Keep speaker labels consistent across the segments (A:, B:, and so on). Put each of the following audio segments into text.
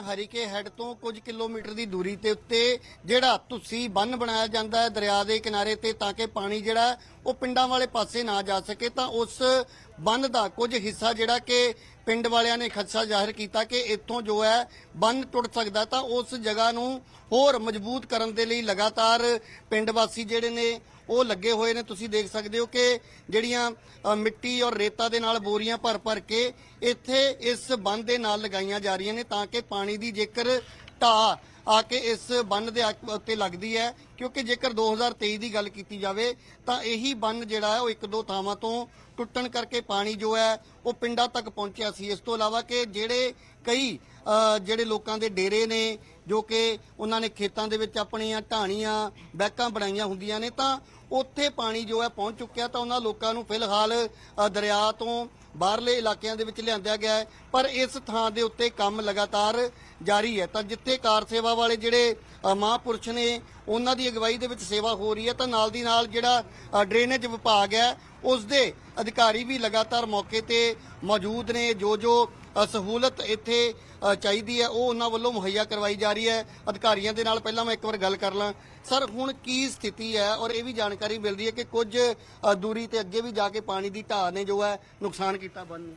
A: ਹਾਂ ਹਰੀਕੇ ਹੈੱਡ ਤੋਂ ਕੁਝ ਕਿਲੋਮੀਟਰ ਦੀ ਦੂਰੀ ਤੇ ਉੱਤੇ ਜਿਹੜਾ ਤੁਸੀਂ ਬੰਨ ਬਣਾਇਆ ਜਾਂਦਾ ਹੈ ਦਰਿਆ ਦੇ ਕਿਨਾਰੇ ਤੇ ਤਾਂ ਕਿ ਪਾਣੀ ਜਿਹੜਾ ਉਹ ਪਿੰਡਾਂ ਵਾਲੇ ਪਾਸੇ ਨਾ ਜਾ ਸਕੇ ਤਾਂ ਉਸ ਬੰਨ ਦਾ ਕੁਝ ਹਿੱਸਾ ਜਿਹੜਾ ਕਿ ਪਿੰਡ ਵਾਲਿਆਂ ਨੇ ਖਦਸ਼ਾ ਜ਼ਾਹਿਰ ਕੀਤਾ ਕਿ ਇੱਥੋਂ ਜੋ ਹੈ ਬੰਨ ਟੁੱਟ ਸਕਦਾ ਤਾਂ ਉਸ ਜਗ੍ਹਾ ਨੂੰ ਹੋਰ ਮਜ਼ਬੂਤ ਕਰਨ ਦੇ ਲਈ ਲਗਾਤਾਰ ਪਿੰਡ ਵਾਸੀ ਜਿਹੜੇ ਨੇ ਉਹ ਲੱਗੇ ਹੋਏ ਨੇ। ਤੁਸੀਂ ਦੇਖ ਸਕਦੇ ਹੋ ਕਿ ਜਿਹੜੀਆਂ ਮਿੱਟੀ ਔਰ ਰੇਤਾ ਦੇ ਨਾਲ ਬੋਰੀਆਂ ਭਰ ਭਰ ਕੇ ਇੱਥੇ ਇਸ ਬੰਨ ਦੇ ਨਾਲ ਲਗਾਈਆਂ ਜਾ ਰਹੀਆਂ ਨੇ ਤਾਂ ਕਿ ਪਾਣੀ ਦੀ ਜੇਕਰ ਢਾਹ ਆ ਕੇ ਇਸ ਬੰਨ ਦੇ ਉੱਤੇ ਲੱਗਦੀ ਹੈ, ਕਿਉਂਕਿ ਜੇਕਰ 2023 ਦੀ ਗੱਲ ਕੀਤੀ ਜਾਵੇ ਤਾਂ ਇਹੀ ਬੰਨ ਜਿਹੜਾ ਹੈ ਉਹ ਇੱਕ ਦੋ ਥਾਵਾਂ ਤੋਂ ਟੁੱਟਣ ਕਰਕੇ ਪਾਣੀ ਜੋ ਹੈ ਉਹ ਪਿੰਡਾਂ ਤੱਕ ਪਹੁੰਚਿਆ ਸੀ। ਇਸ ਤੋਂ ਇਲਾਵਾ ਕਿ ਜਿਹੜੇ ਕਈ ਜਿਹੜੇ ਲੋਕਾਂ ਦੇ ਡੇਰੇ ਨੇ ਜੋ ਕਿ ਉਹਨਾਂ ਨੇ ਖੇਤਾਂ ਦੇ ਵਿੱਚ ਆਪਣੀਆਂ ਢਾਣੀਆਂ ਬੈਕਾਂ ਬਣਾਈਆਂ ਹੁੰਦੀਆਂ ਨੇ ਤਾਂ ਉੱਥੇ ਪਾਣੀ ਜੋ ਹੈ ਪਹੁੰਚ ਚੁੱਕਿਆ ਤਾਂ ਉਹਨਾਂ ਲੋਕਾਂ ਨੂੰ ਫਿਲਹਾਲ ਦਰਿਆ ਤੋਂ ਬਾਹਰਲੇ ਇਲਾਕਿਆਂ ਦੇ ਵਿੱਚ ਲਿਆਂਦਿਆ ਗਿਆ ਹੈ। ਪਰ ਇਸ ਥਾਂ ਦੇ ਉੱਤੇ ਕੰਮ ਲਗਾਤਾਰ ਜਾਰੀ ਹੈ। ਤਾਂ ਜਿੱਥੇ ਕਾਰ ਸੇਵਾ ਵਾਲੇ ਜਿਹੜੇ ਅ, ਮਹਾਂਪੁਰਸ਼ ਨੇ ਉਹਨਾਂ ਦੀ ਅਗਵਾਈ ਦੇ ਵਿੱਚ ਸੇਵਾ ਹੋ ਰਹੀ ਹੈ। ਤਾਂ ਨਾਲ ਦੀ ਨਾਲ ਜਿਹੜਾ ਡਰੇਨੇਜ ਵਿਭਾਗ ਹੈ ਉਸ ਦੇ ਅਧਿਕਾਰੀ ਵੀ ਲਗਾਤਾਰ ਮੌਕੇ ਤੇ ਮੌਜੂਦ ਨੇ। ਜੋ ਜੋ ਸਹੂਲਤ ਇੱਥੇ ਚਾਹੀਦੀ ਹੈ, ਉਹ ਉਹਨਾਂ ਵੱਲੋਂ ਮੁਹੱਈਆ ਕਰਵਾਈ ਜਾ ਰਹੀ ਹੈ। ਅਧਿਕਾਰੀਆਂ ਦੇ ਨਾਲ ਪਹਿਲਾਂ ਮੈਂ ਇੱਕ ਵਾਰ ਗੱਲ ਕਰ ਲਾਂ। ਸਰ, ਹੁਣ ਕੀ ਸਥਿਤੀ ਹੈ? ਔਰ ਇਹ ਵੀ ਜਾਣਕਾਰੀ ਮਿਲਦੀ ਹੈ ਕਿ ਕੁਝ ਦੂਰੀ ਤੇ ਅੱਗੇ ਵੀ ਜਾ ਕੇ ਪਾਣੀ ਦੀ ਢਾਹ ਨੇ ਜੋ ਹੈ ਨੁਕਸਾਨ ਕੀਤਾ ਬੰਨ ਨੂੰ।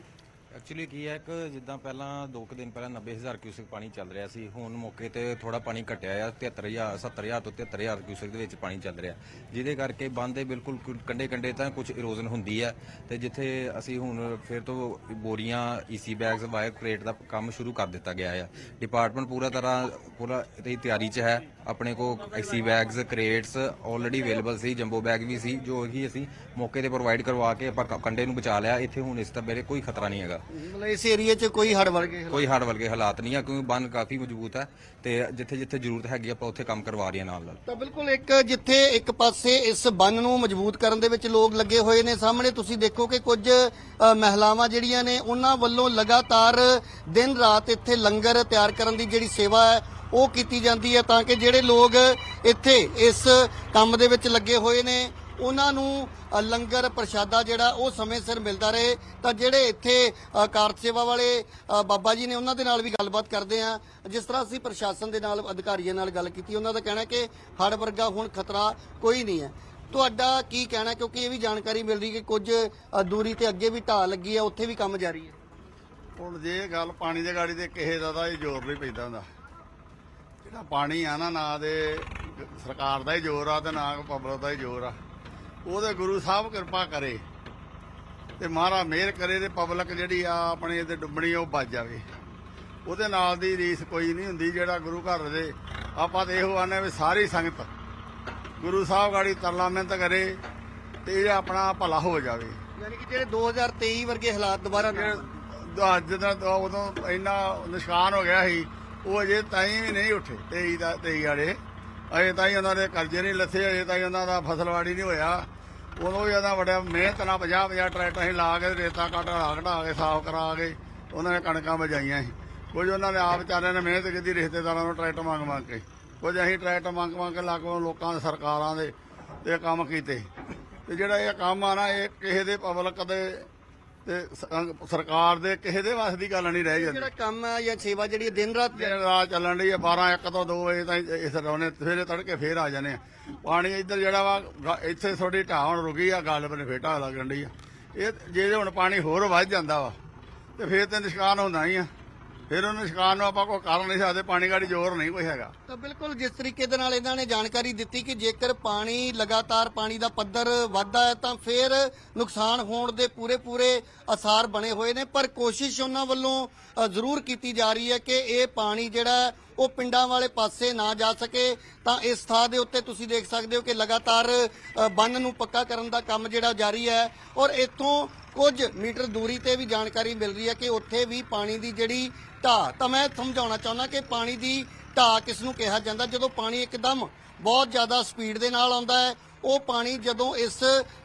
B: ਐਕਚੁਅਲੀ ਕੀ ਹੈ ਕਿ ਜਿੱਦਾਂ ਪਹਿਲਾਂ 2 ਕੁ ਦਿਨ ਪਹਿਲਾਂ 90000 ਕਿਊਸੈਕ ਪਾਣੀ ਚੱਲ ਰਿਹਾ ਸੀ, ਹੁਣ ਮੌਕੇ ਤੇ ਥੋੜਾ ਪਾਣੀ ਘਟਿਆ ਆ 73000 70000 ਤੋਂ 73000 ਕਿਊਸੈਕ ਦੇ ਵਿੱਚ ਪਾਣੀ ਚੱਲ ਰਿਹਾ। ਜਿਹਦੇ ਕਰਕੇ ਬੰਦ ਦੇ ਬਿਲਕੁਲ ਕੰਡੇ ਕੰਡੇ ਤਾਂ ਕੁਝ ਇਰੋਜ਼ਨ ਹੁੰਦੀ ਹੈ ਤੇ ਜਿੱਥੇ ਅਸੀਂ ਹੁਣ ਫਿਰ ਤੋਂ ਬੋਰੀਆਂ ਈਸੀ ਬੈਗਸ ਵਾਇਰ ਕ੍ਰੇਟ ਦਾ ਕੰਮ ਸ਼ੁਰੂ ਕਰ ਦਿੱਤਾ ਗਿਆ ਹੈ ਡਿਪਾਰਟਮੈਂਟ ਪੂਰਾ ਤਰ੍ਹਾਂ, ਪੂਰਾ ਇਹਦੀ ਤਿਆਰੀ 'ਚ ਹੈ। ਆਪਣੇ ਕੋ ਈਸੀ ਬੈਗਸ ਕ੍ਰੇਟਸ ਆਲਰੇਡੀ ਅਵੇਲੇਬਲ ਸੀ ਜੰਬੋ ਬੈਗ ਵੀ ਸੀ, ਜੋ ਕਿ ਅਸੀਂ ਮੌਕੇ ਤੇ ਪ੍ਰੋਵਾਈਡ ਕਰਵਾ ਕੇ ਆਪਾਂ ਕ- ਕੰਡੇ ਨੂੰ ਬਚਾ ਲਿਆ। ਇੱਥੇ ਹੁਣ ਇਸ ਦਾ ਮੇਰੇ ਕੋਈ ਖਤਰਾ ਨਹੀਂ ਹੈਗਾ।
A: ਮਤਲਬ ਇਸ ਏਰੀਆ 'ਚ ਕੋਈ ਹੜ ਵਰਗੇ
B: ਕੋਈ ਹੜ ਵਰਗੇ ਹਾਲਾਤ ਨਹੀਂ ਆ ਕਿਉਂਕਿ ਬੰਨ ਕਾਫੀ ਮਜ਼ਬੂਤ ਹੈ ਤੇ ਜਿੱਥੇ ਜਿੱਥੇ ਜ਼ਰੂਰਤ ਹੈਗੀ ਆਪਾਂ ਉੱਥੇ ਕੰਮ ਕਰਵਾ ਰਹੇ ਹਾਂ ਨਾਲ ਨਾਲ।
A: ਤਾਂ ਬਿਲਕੁਲ ਇੱਕ ਜਿੱਥੇ ਇੱਕ ਪਾਸੇ ਇਸ ਬੰਨ ਨੂੰ ਮਜ਼ਬੂਤ ਕਰਨ ਦੇ ਵਿੱਚ ਲੋਕ ਲੱਗੇ ਹੋਏ ਨੇ ਸਾਹਮਣੇ ਤੁਸੀਂ ਦੇਖੋ ਕਿ ਕੁਝ ਅ, ਮਹਿਲਾਵਾਂ ਜਿਹੜੀਆਂ ਨੇ ਉਹਨਾਂ ਵੱਲੋਂ ਲਗਾਤਾਰ ਦਿਨ ਰਾਤ ਇੱਥੇ ਲੰਗਰ ਤਿਆਰ ਕਰਨ ਦੀ ਜਿਹੜੀ ਸੇਵਾ ਹੈ ਉਹ ਕੀਤੀ ਜਾਂਦੀ ਹੈ ਤਾਂ ਕਿ ਜਿਹੜੇ ਲੋਕ ਇੱਥੇ ਇਸ ਕੰਮ ਦੇ ਵਿੱਚ ਲੱਗੇ ਹੋਏ ਨੇ ਉਹਨਾਂ ਨੂੰ ਲੰਗਰ ਪ੍ਰਸ਼ਾਦਾ ਜਿਹੜਾ ਉਹ ਸਮੇਂ ਸਿਰ ਮਿਲਦਾ ਰਹੇ। ਤਾਂ ਜਿਹੜੇ ਇੱਥੇ ਅ, ਸੇਵਾ ਵਾਲੇ ਬਾਬਾ ਜੀ ਨੇ ਉਹਨਾਂ ਦੇ ਨਾਲ ਵੀ ਗੱਲਬਾਤ ਕਰਦੇ ਆ ਜਿਸ ਤਰ੍ਹਾਂ ਅਸੀਂ ਪ੍ਰਸ਼ਾਸਨ ਦੇ ਨਾਲ ਅਧਿਕਾਰੀਆਂ ਨਾਲ ਗੱਲ ਕੀਤੀ ਉਹਨਾਂ ਦਾ ਕਹਿਣਾ ਕਿ ਹੜ ਵਰਗਾ ਹੁਣ ਖਤਰਾ ਕੋਈ ਨਹੀਂ ਹੈ। ਤੁਹਾਡਾ ਕੀ ਕਹਿਣਾ? ਕਿਉਂਕਿ ਇਹ ਵੀ ਜਾਣਕਾਰੀ ਮਿਲ ਰਹੀ ਕਿ ਕੁਝ ਦੂਰੀ ਤੇ ਅੱਗੇ ਵੀ ਢਾਹ ਲੱਗੀ ਹੈ ਉੱਥੇ ਵੀ ਕੰਮ ਜਾਰੀ ਹੈ।
C: ਹੁਣ ਜੇ ਗੱਲ ਪਾਣੀ ਦੇ ਗਾੜੀ ਤੇ ਕਿਸੇ ਦਾ ਤਾਂ ਇਹ ਜ਼ੋਰ ਨਹੀਂ ਪੈਂਦਾ ਹੁੰਦਾ। ਜਿਹੜਾ ਪਾਣੀ ਆ ਨਾ ਨਾ ਦੇ ਸਰਕਾਰ ਦਾ ਹੀ ਜ਼ੋਰ ਆ ਤੇ ਨਾ ਪਬਲਿਕ ਦਾ ਹੀ ਜ਼ੋਰ ਆ। ਉਹਦੇ ਗੁਰੂ ਸਾਹਿਬ ਕਿਰਪਾ ਕਰੇ ਤੇ ਮਹਾਰਾਜ ਮਿਹਰ ਕਰੇ ਤੇ ਪਬਲਿਕ ਜਿਹੜੀ ਆ ਆਪਣੀ ਇਹਦੇ ਡੁੱਬਣੀ ਉਹ ਬਚ ਜਾਵੇ। ਉਹਦੇ ਨਾਲ ਦੀ ਰੀਸ ਕੋਈ ਨਹੀਂ ਹੁੰਦੀ ਜਿਹੜਾ ਗੁਰੂ ਘਰ ਦੇ। ਆਪਾਂ ਤੇ ਇਹੋ ਆਨੇ ਵੀ ਸਾਰੀ ਸੰਗਤ ਗੁਰੂ ਸਾਹਿਬ ਗਾੜੀ ਤਰਲਾ ਮਿਹਨਤ ਕਰੇ ਤੇ ਇਹ ਆਪਣਾ ਭਲਾ ਹੋ ਜਾਵੇ।
A: ਯਾਨੀ ਕਿ ਜਿਹੜੇ 2023 ਵਰਗੇ ਹਾਲਾਤ ਦੁਬਾਰਾ ਨਾ
C: ਅੱਜ ਦਾ ਉਦੋਂ ਇੰਨਾ ਨਿਸ਼ਕਾਨ ਹੋ ਗਿਆ ਸੀ ਉਹ ਅਜੇ ਤਾਈਂ ਵੀ ਨਹੀਂ ਉੱਠੇ 23 ਦਾ 23 ਵਾਲੇ। ਅਜੇ ਤਾਈਂ ਉਹਨਾਂ ਦੇ ਕਰਜ਼ੇ ਨਹੀਂ ਲੱਥੇ ਅਜੇ ਤਾਈਂ ਉਹਨਾਂ ਦਾ ਫਸਲਵਾੜੀ ਨਹੀਂ ਹੋਇਆ। ਉਦੋਂ ਵੀ ਉਹਨਾਂ ਬੜਾ ਮਿਹਨਤ ਨਾਲ 50 50 ਟਰੈਕਟਰ ਅਸੀਂ ਲਾ ਕੇ ਰੇਤਾ ਕਾਟਾ ਲਾ ਘਟਾ ਕੇ, ਸਾਫ਼ ਕਰਾ ਕੇ, ਉਹਨਾਂ ਨੇ ਕਣਕਾਂ ਵਜਾਈਆਂ ਸੀ। ਕੁਝ ਉਹਨਾਂ ਨੇ ਆਪ ਵਿਚਾਰਿਆਂ ਨੇ ਮਿਹਨਤ ਕੀਤੀ, ਰਿਸ਼ਤੇਦਾਰਾਂ ਨੂੰ ਟਰੈਕਟਰ ਮੰਗ ਮੰਗ ਕੇ। ਕੁਝ ਅਸੀਂ ਟਰੈਕਟਰ ਮੰਗ ਮੰਗ ਕੇ ਲਾਗੋਂ ਲੋਕਾਂ ਦੇ ਸਰਕਾਰਾਂ ਦੇ, ਤੇ ਕੰਮ ਕੀਤੇ। ਤੇ ਜਿਹੜਾ ਇਹ ਕੰਮ ਆ ਨਾ, ਇਹ ਕਿਸੇ ਦੇ ਪਬਲਿਕ ਦੇ ਤੇ ਸ- ਸਰਕਾਰ ਦੇ ਕਿਸੇ ਦੇ ਵਾਸ ਦੀ ਗੱਲ ਨਹੀਂ ਰਹਿ ਜਾਂਦੀ।
A: ਜਿਹੜਾ ਕੰਮ ਹੈ ਜਾਂ ਸੇਵਾ ਜਿਹੜੀ ਹੈ ਦਿਨ ਰਾਤ
C: ਦਿਨ ਰਾਤ ਚੱਲਣ ਦੀ 12 1 ਤੋਂ 2 ਵਜੇ ਤਾਈਂ ਇਸ ਰੌਣੇ ਸਵੇਰੇ ਤੜਕੇ ਫੇਰ ਆ ਜਾਣੇ ਆ। ਪਾਣੀ ਇੱਧਰ ਜਿਹੜਾ ਵਾ ਗ- ਇੱਥੇ ਥੋੜੀ ਢਾਹ ਹੁਣ ਰੁਕੀ ਆ ਗੱਲ ਬਨੇ ਢਾਹ ਲੱਗਣ ਦੀ ਆ। ਇਹ ਜੇ ਹੁਣ ਪਾਣੀ ਹੋਰ ਵੱਧ ਜਾਂਦਾ ਵਾ ਤੇ ਫੇਰ ਤੇ ਨਿਸ਼ਕਾਨ ਹੁੰਦਾ ਹੀ ਆ। ਫਿਰ ਉਹ ਨਿਸ਼ਕਾਨ ਨੂੰ ਆਪਾਂ ਕੋਈ ਕਰ ਨਹੀਂ ਸਕਦੇ ਪਾਣੀ ਗਾੜੀ ਜ਼ੋਰ ਨਹੀਂ ਕੋਈ ਹੈਗਾ।
A: ਤਾਂ ਬਿਲਕੁਲ ਜਿਸ ਤਰੀਕੇ ਦੇ ਨਾਲ ਇਹਨਾਂ ਨੇ ਜਾਣਕਾਰੀ ਦਿੱਤੀ ਕਿ ਜੇਕਰ ਪਾਣੀ ਲਗਾਤਾਰ ਪਾਣੀ ਦਾ ਪੱਧਰ ਵੱਧਦਾ ਹੈ ਤਾਂ ਫਿਰ ਨੁਕਸਾਨ ਹੋਣ ਦੇ ਪੂਰੇ ਪੂਰੇ ਅਸਾਰ ਬਣੇ ਹੋਏ ਨੇ। ਪਰ ਕੋਸ਼ਿਸ਼ ਉਹਨਾਂ ਵੱਲੋਂ ਅ, ਜ਼ਰੂਰ ਕੀਤੀ ਜਾ ਰਹੀ ਹੈ ਕਿ ਇਹ ਪਾਣੀ ਜਿਹੜਾ ਹੈ, ਉਹ ਪਿੰਡਾਂ ਵਾਲੇ ਪਾਸੇ ਨਾ ਜਾ ਸਕੇ। ਤਾਂ ਇਸ ਥਾਂ ਦੇ ਉੱਤੇ ਤੁਸੀਂ ਦੇਖ ਸਕਦੇ ਹੋ ਕਿ ਲਗਾਤਾਰ ਅ, ਬੰਨ ਨੂੰ ਪੱਕਾ ਕਰਨ ਦਾ ਕੰਮ ਜਿਹੜਾ ਜਾਰੀ ਹੈ। ਔਰ ਇੱਥੋਂ ਕੁਝ ਮੀਟਰ ਦੂਰੀ ਤੇ ਵੀ ਜਾਣਕਾਰੀ ਮਿਲ ਰਹੀ ਹੈ ਕਿ ਉੱਥੇ ਵੀ ਪਾਣੀ ਦੀ ਜਿਹੜੀ ਢਾਹ ਤਾਂ ਮੈਂ ਸਮਝਾਉਣਾ ਚਾਹੁੰਦਾ ਕਿ ਪਾਣੀ ਦੀ ਢਾਹ ਕਿਸ ਨੂੰ ਕਿਹਾ ਜਾਂਦਾ, ਜਦੋਂ ਪਾਣੀ ਇੱਕਦਮ ਬਹੁਤ ਜ਼ਿਆਦਾ ਸਪੀਡ ਦੇ ਨਾਲ ਆਉਂਦਾ ਹੈ, ਉਹ ਪਾਣੀ ਜਦੋਂ ਇਸ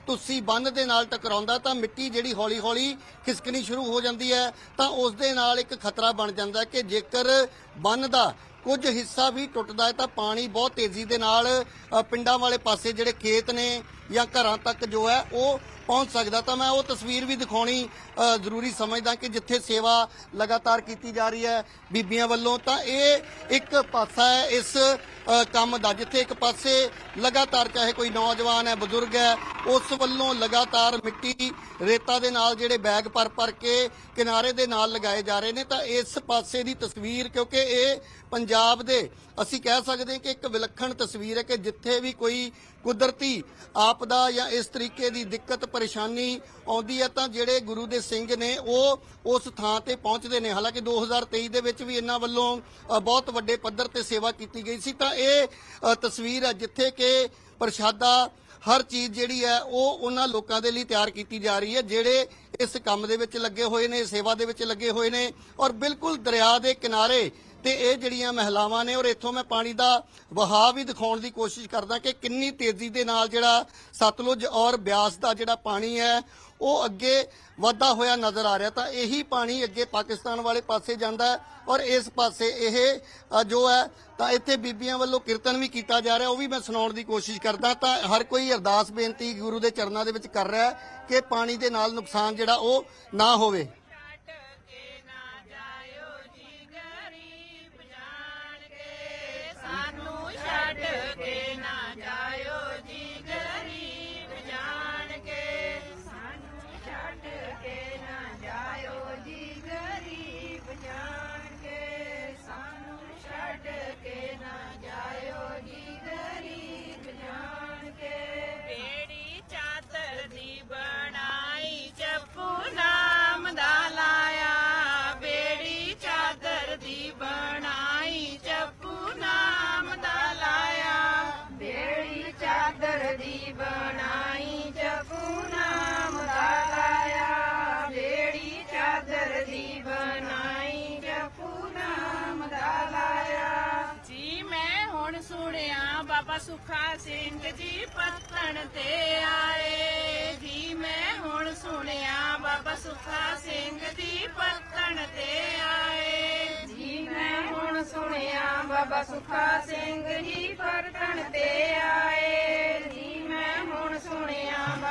A: ਤੁਸੀਂ ਬੰਨ ਦੇ ਨਾਲ ਟਕਰਾਉਂਦਾ, ਤਾਂ ਮਿੱਟੀ ਜਿਹੜੀ ਹੌਲੀ-ਹੌਲੀ ਖਿਸਕਣੀ ਸ਼ੁਰੂ ਹੋ ਜਾਂਦੀ ਹੈ, ਤਾਂ ਉਸ ਦੇ ਨਾਲ ਇੱਕ ਖਤਰਾ ਬਣ ਜਾਂਦਾ ਕਿ ਜੇਕਰ ਬੰਨ ਦਾ ਕੁਝ ਹਿੱਸਾ ਵੀ ਟੁੱਟਦਾ ਹੈ, ਤਾਂ ਪਾਣੀ ਬਹੁਤ ਤੇਜ਼ੀ ਦੇ ਨਾਲ ਪਿੰਡਾਂ ਵਾਲੇ ਪਾਸੇ ਜਿਹੜੇ ਖੇਤ ਨੇ ਜਾਂ ਘਰਾਂ ਤੱਕ ਜੋ ਹੈ, ਉਹ ਪਹੁੰਚ ਸਕਦਾ ਤਾਂ ਮੈਂ ਉਹ ਤਸਵੀਰ ਵੀ ਦਿਖਾਉਣੀ ਜ਼ਰੂਰੀ ਸਮਝਦਾ ਕਿ ਜਿੱਥੇ ਸੇਵਾ ਲਗਾਤਾਰ ਕੀਤੀ ਜਾ ਰਹੀ ਹੈ ਬੀਬੀਆਂ ਵੱਲੋਂ, ਤਾਂ ਇਹ ਇੱਕ ਪਾਸਾ ਹੈ ਇਸ ਕੰਮ ਦਾ, ਜਿੱਥੇ ਇੱਕ ਪਾਸੇ ਲਗਾਤਾਰ ਚਾਹੇ ਕੋਈ ਨੌਜਵਾਨ ਹੈ, ਬਜ਼ੁਰਗ ਹੈ, ਉਸ ਵੱਲੋਂ ਲਗਾਤਾਰ ਮਿੱਟੀ ਰੇਤਾ ਦੇ ਨਾਲ ਜਿਹੜੇ ਬੈਗ ਭਰ ਭਰ ਕੇ ਕਿਨਾਰੇ ਦੇ ਨਾਲ ਲਗਾਏ ਜਾ ਰਹੇ ਨੇ, ਤਾਂ ਇਸ ਪਾਸੇ ਦੀ ਤਸਵੀਰ, ਕਿਉਂਕਿ ਇਹ ਪੰਜਾਬ ਦੇ ਅਸੀਂ ਕਹਿ ਸਕਦੇ ਹਾਂ ਕਿ ਇੱਕ ਵਿਲੱਖਣ ਤਸਵੀਰ ਹੈ ਕਿ ਜਿੱਥੇ ਵੀ ਕੋਈ ਕੁਦਰਤੀ ਆਪਦਾ ਜਾਂ ਇਸ ਤਰੀਕੇ ਦੀ ਦਿੱਕਤ, ਪਰੇਸ਼ਾਨੀ ਆਉਂਦੀ ਹੈ ਤਾਂ ਜਿਹੜੇ ਗੁਰੂ ਦੇ ਸਿੰਘ ਨੇ ਉਹ ਉਸ ਥਾਂ ਤੇ ਪਹੁੰਚਦੇ ਨੇ। ਹਾਲਾਂਕਿ 2023 ਦੇ ਵਿੱਚ ਵੀ ਇਹਨਾਂ ਵੱਲੋਂ ਬਹੁਤ ਵੱਡੇ ਪੱਧਰ ਤੇ ਸੇਵਾ ਕੀਤੀ ਗਈ ਸੀ। ਤਾਂ ਇਹ ਤਸਵੀਰ ਹੈ ਜਿੱਥੇ ਕਿ ਪ੍ਰਸ਼ਾਦਾ ਹਰ ਚੀਜ਼ ਜਿਹੜੀ ਹੈ ਉਹ ਉਹਨਾਂ ਲੋਕਾਂ ਦੇ ਲਈ ਤਿਆਰ ਕੀਤੀ ਜਾ ਰਹੀ ਹੈ, ਜਿਹੜੇ ਇਸ ਕੰਮ ਦੇ ਵਿੱਚ ਲੱਗੇ ਹੋਏ ਨੇ, ਸੇਵਾ ਦੇ ਵਿੱਚ ਲੱਗੇ ਹੋਏ ਨੇ ਔਰ ਬਿਲਕੁਲ ਦਰਿਆ ਦੇ ਕਿਨਾਰੇ ਤੇ ਇਹ ਜਿਹੜੀਆਂ ਮਹਿਲਾਵਾਂ ਨੇ ਔਰ ਇੱਥੋਂ ਮੈਂ ਪਾਣੀ ਦਾ ਵਹਾਅ ਵੀ ਦਿਖਾਉਣ ਦੀ ਕੋਸ਼ਿਸ਼ ਕਰਦਾ ਕਿ ਕਿੰਨੀ ਤੇਜ਼ੀ ਦੇ ਨਾਲ ਜਿਹੜਾ ਸਤਲੁਜ ਔਰ ਬਿਆਸ ਦਾ ਜਿਹੜਾ ਪਾਣੀ ਹੈ, ਉਹ ਅੱਗੇ ਵਧਦਾ ਹੋਇਆ ਨਜ਼ਰ ਆ ਰਿਹਾ। ਤਾਂ ਇਹੀ ਪਾਣੀ ਅੱਗੇ ਪਾਕਿਸਤਾਨ ਵਾਲੇ ਪਾਸੇ ਜਾਂਦਾ ਹੈ ਔਰ ਇਸ ਪਾਸੇ ਇਹ ਜੋ ਹੈ, ਤਾਂ ਇੱਥੇ ਬੀਬੀਆਂ ਵੱਲੋਂ ਕੀਰਤਨ ਵੀ ਕੀਤਾ ਜਾ ਰਿਹਾ, ਉਹ ਵੀ ਮੈਂ ਸੁਣਾਉਣ ਦੀ ਕੋਸ਼ਿਸ਼ ਕਰਦਾ। ਤਾਂ ਹਰ ਕੋਈ ਅਰਦਾਸ ਬੇਨਤੀ ਗੁਰੂ ਦੇ ਚਰਨਾਂ ਦੇ ਵਿੱਚ ਕਰ ਰਿਹਾ ਕਿ ਪਾਣੀ ਦੇ ਨਾਲ ਨੁਕਸਾਨ ਜਿਹੜਾ ਉਹ ਨਾ ਹੋਵੇ।
D: ਮੈਂ ਸੁਣਿਆ, ਬਾਬਾ ਸੁਖਾ ਸਿੰਘ ਜੀ ਪੱਤਣ ਤੇ ਆਏ। ਜੀ ਮੈਂ ਹੁਣ ਸੁਣਿਆ, ਬਾਬਾ ਸੁਖਾ ਸਿੰਘ ਜੀ ਪੱਤਣ ਤੇ ਆਏ। ਜੀ ਮੈਂ ਹੁਣ ਸੁਣਿਆ, ਬਾਬਾ ਸੁਖਾ ਸਿੰਘ ਜੀ ਪੱਤਣ ਤੇ ਆਏ। ਜੀ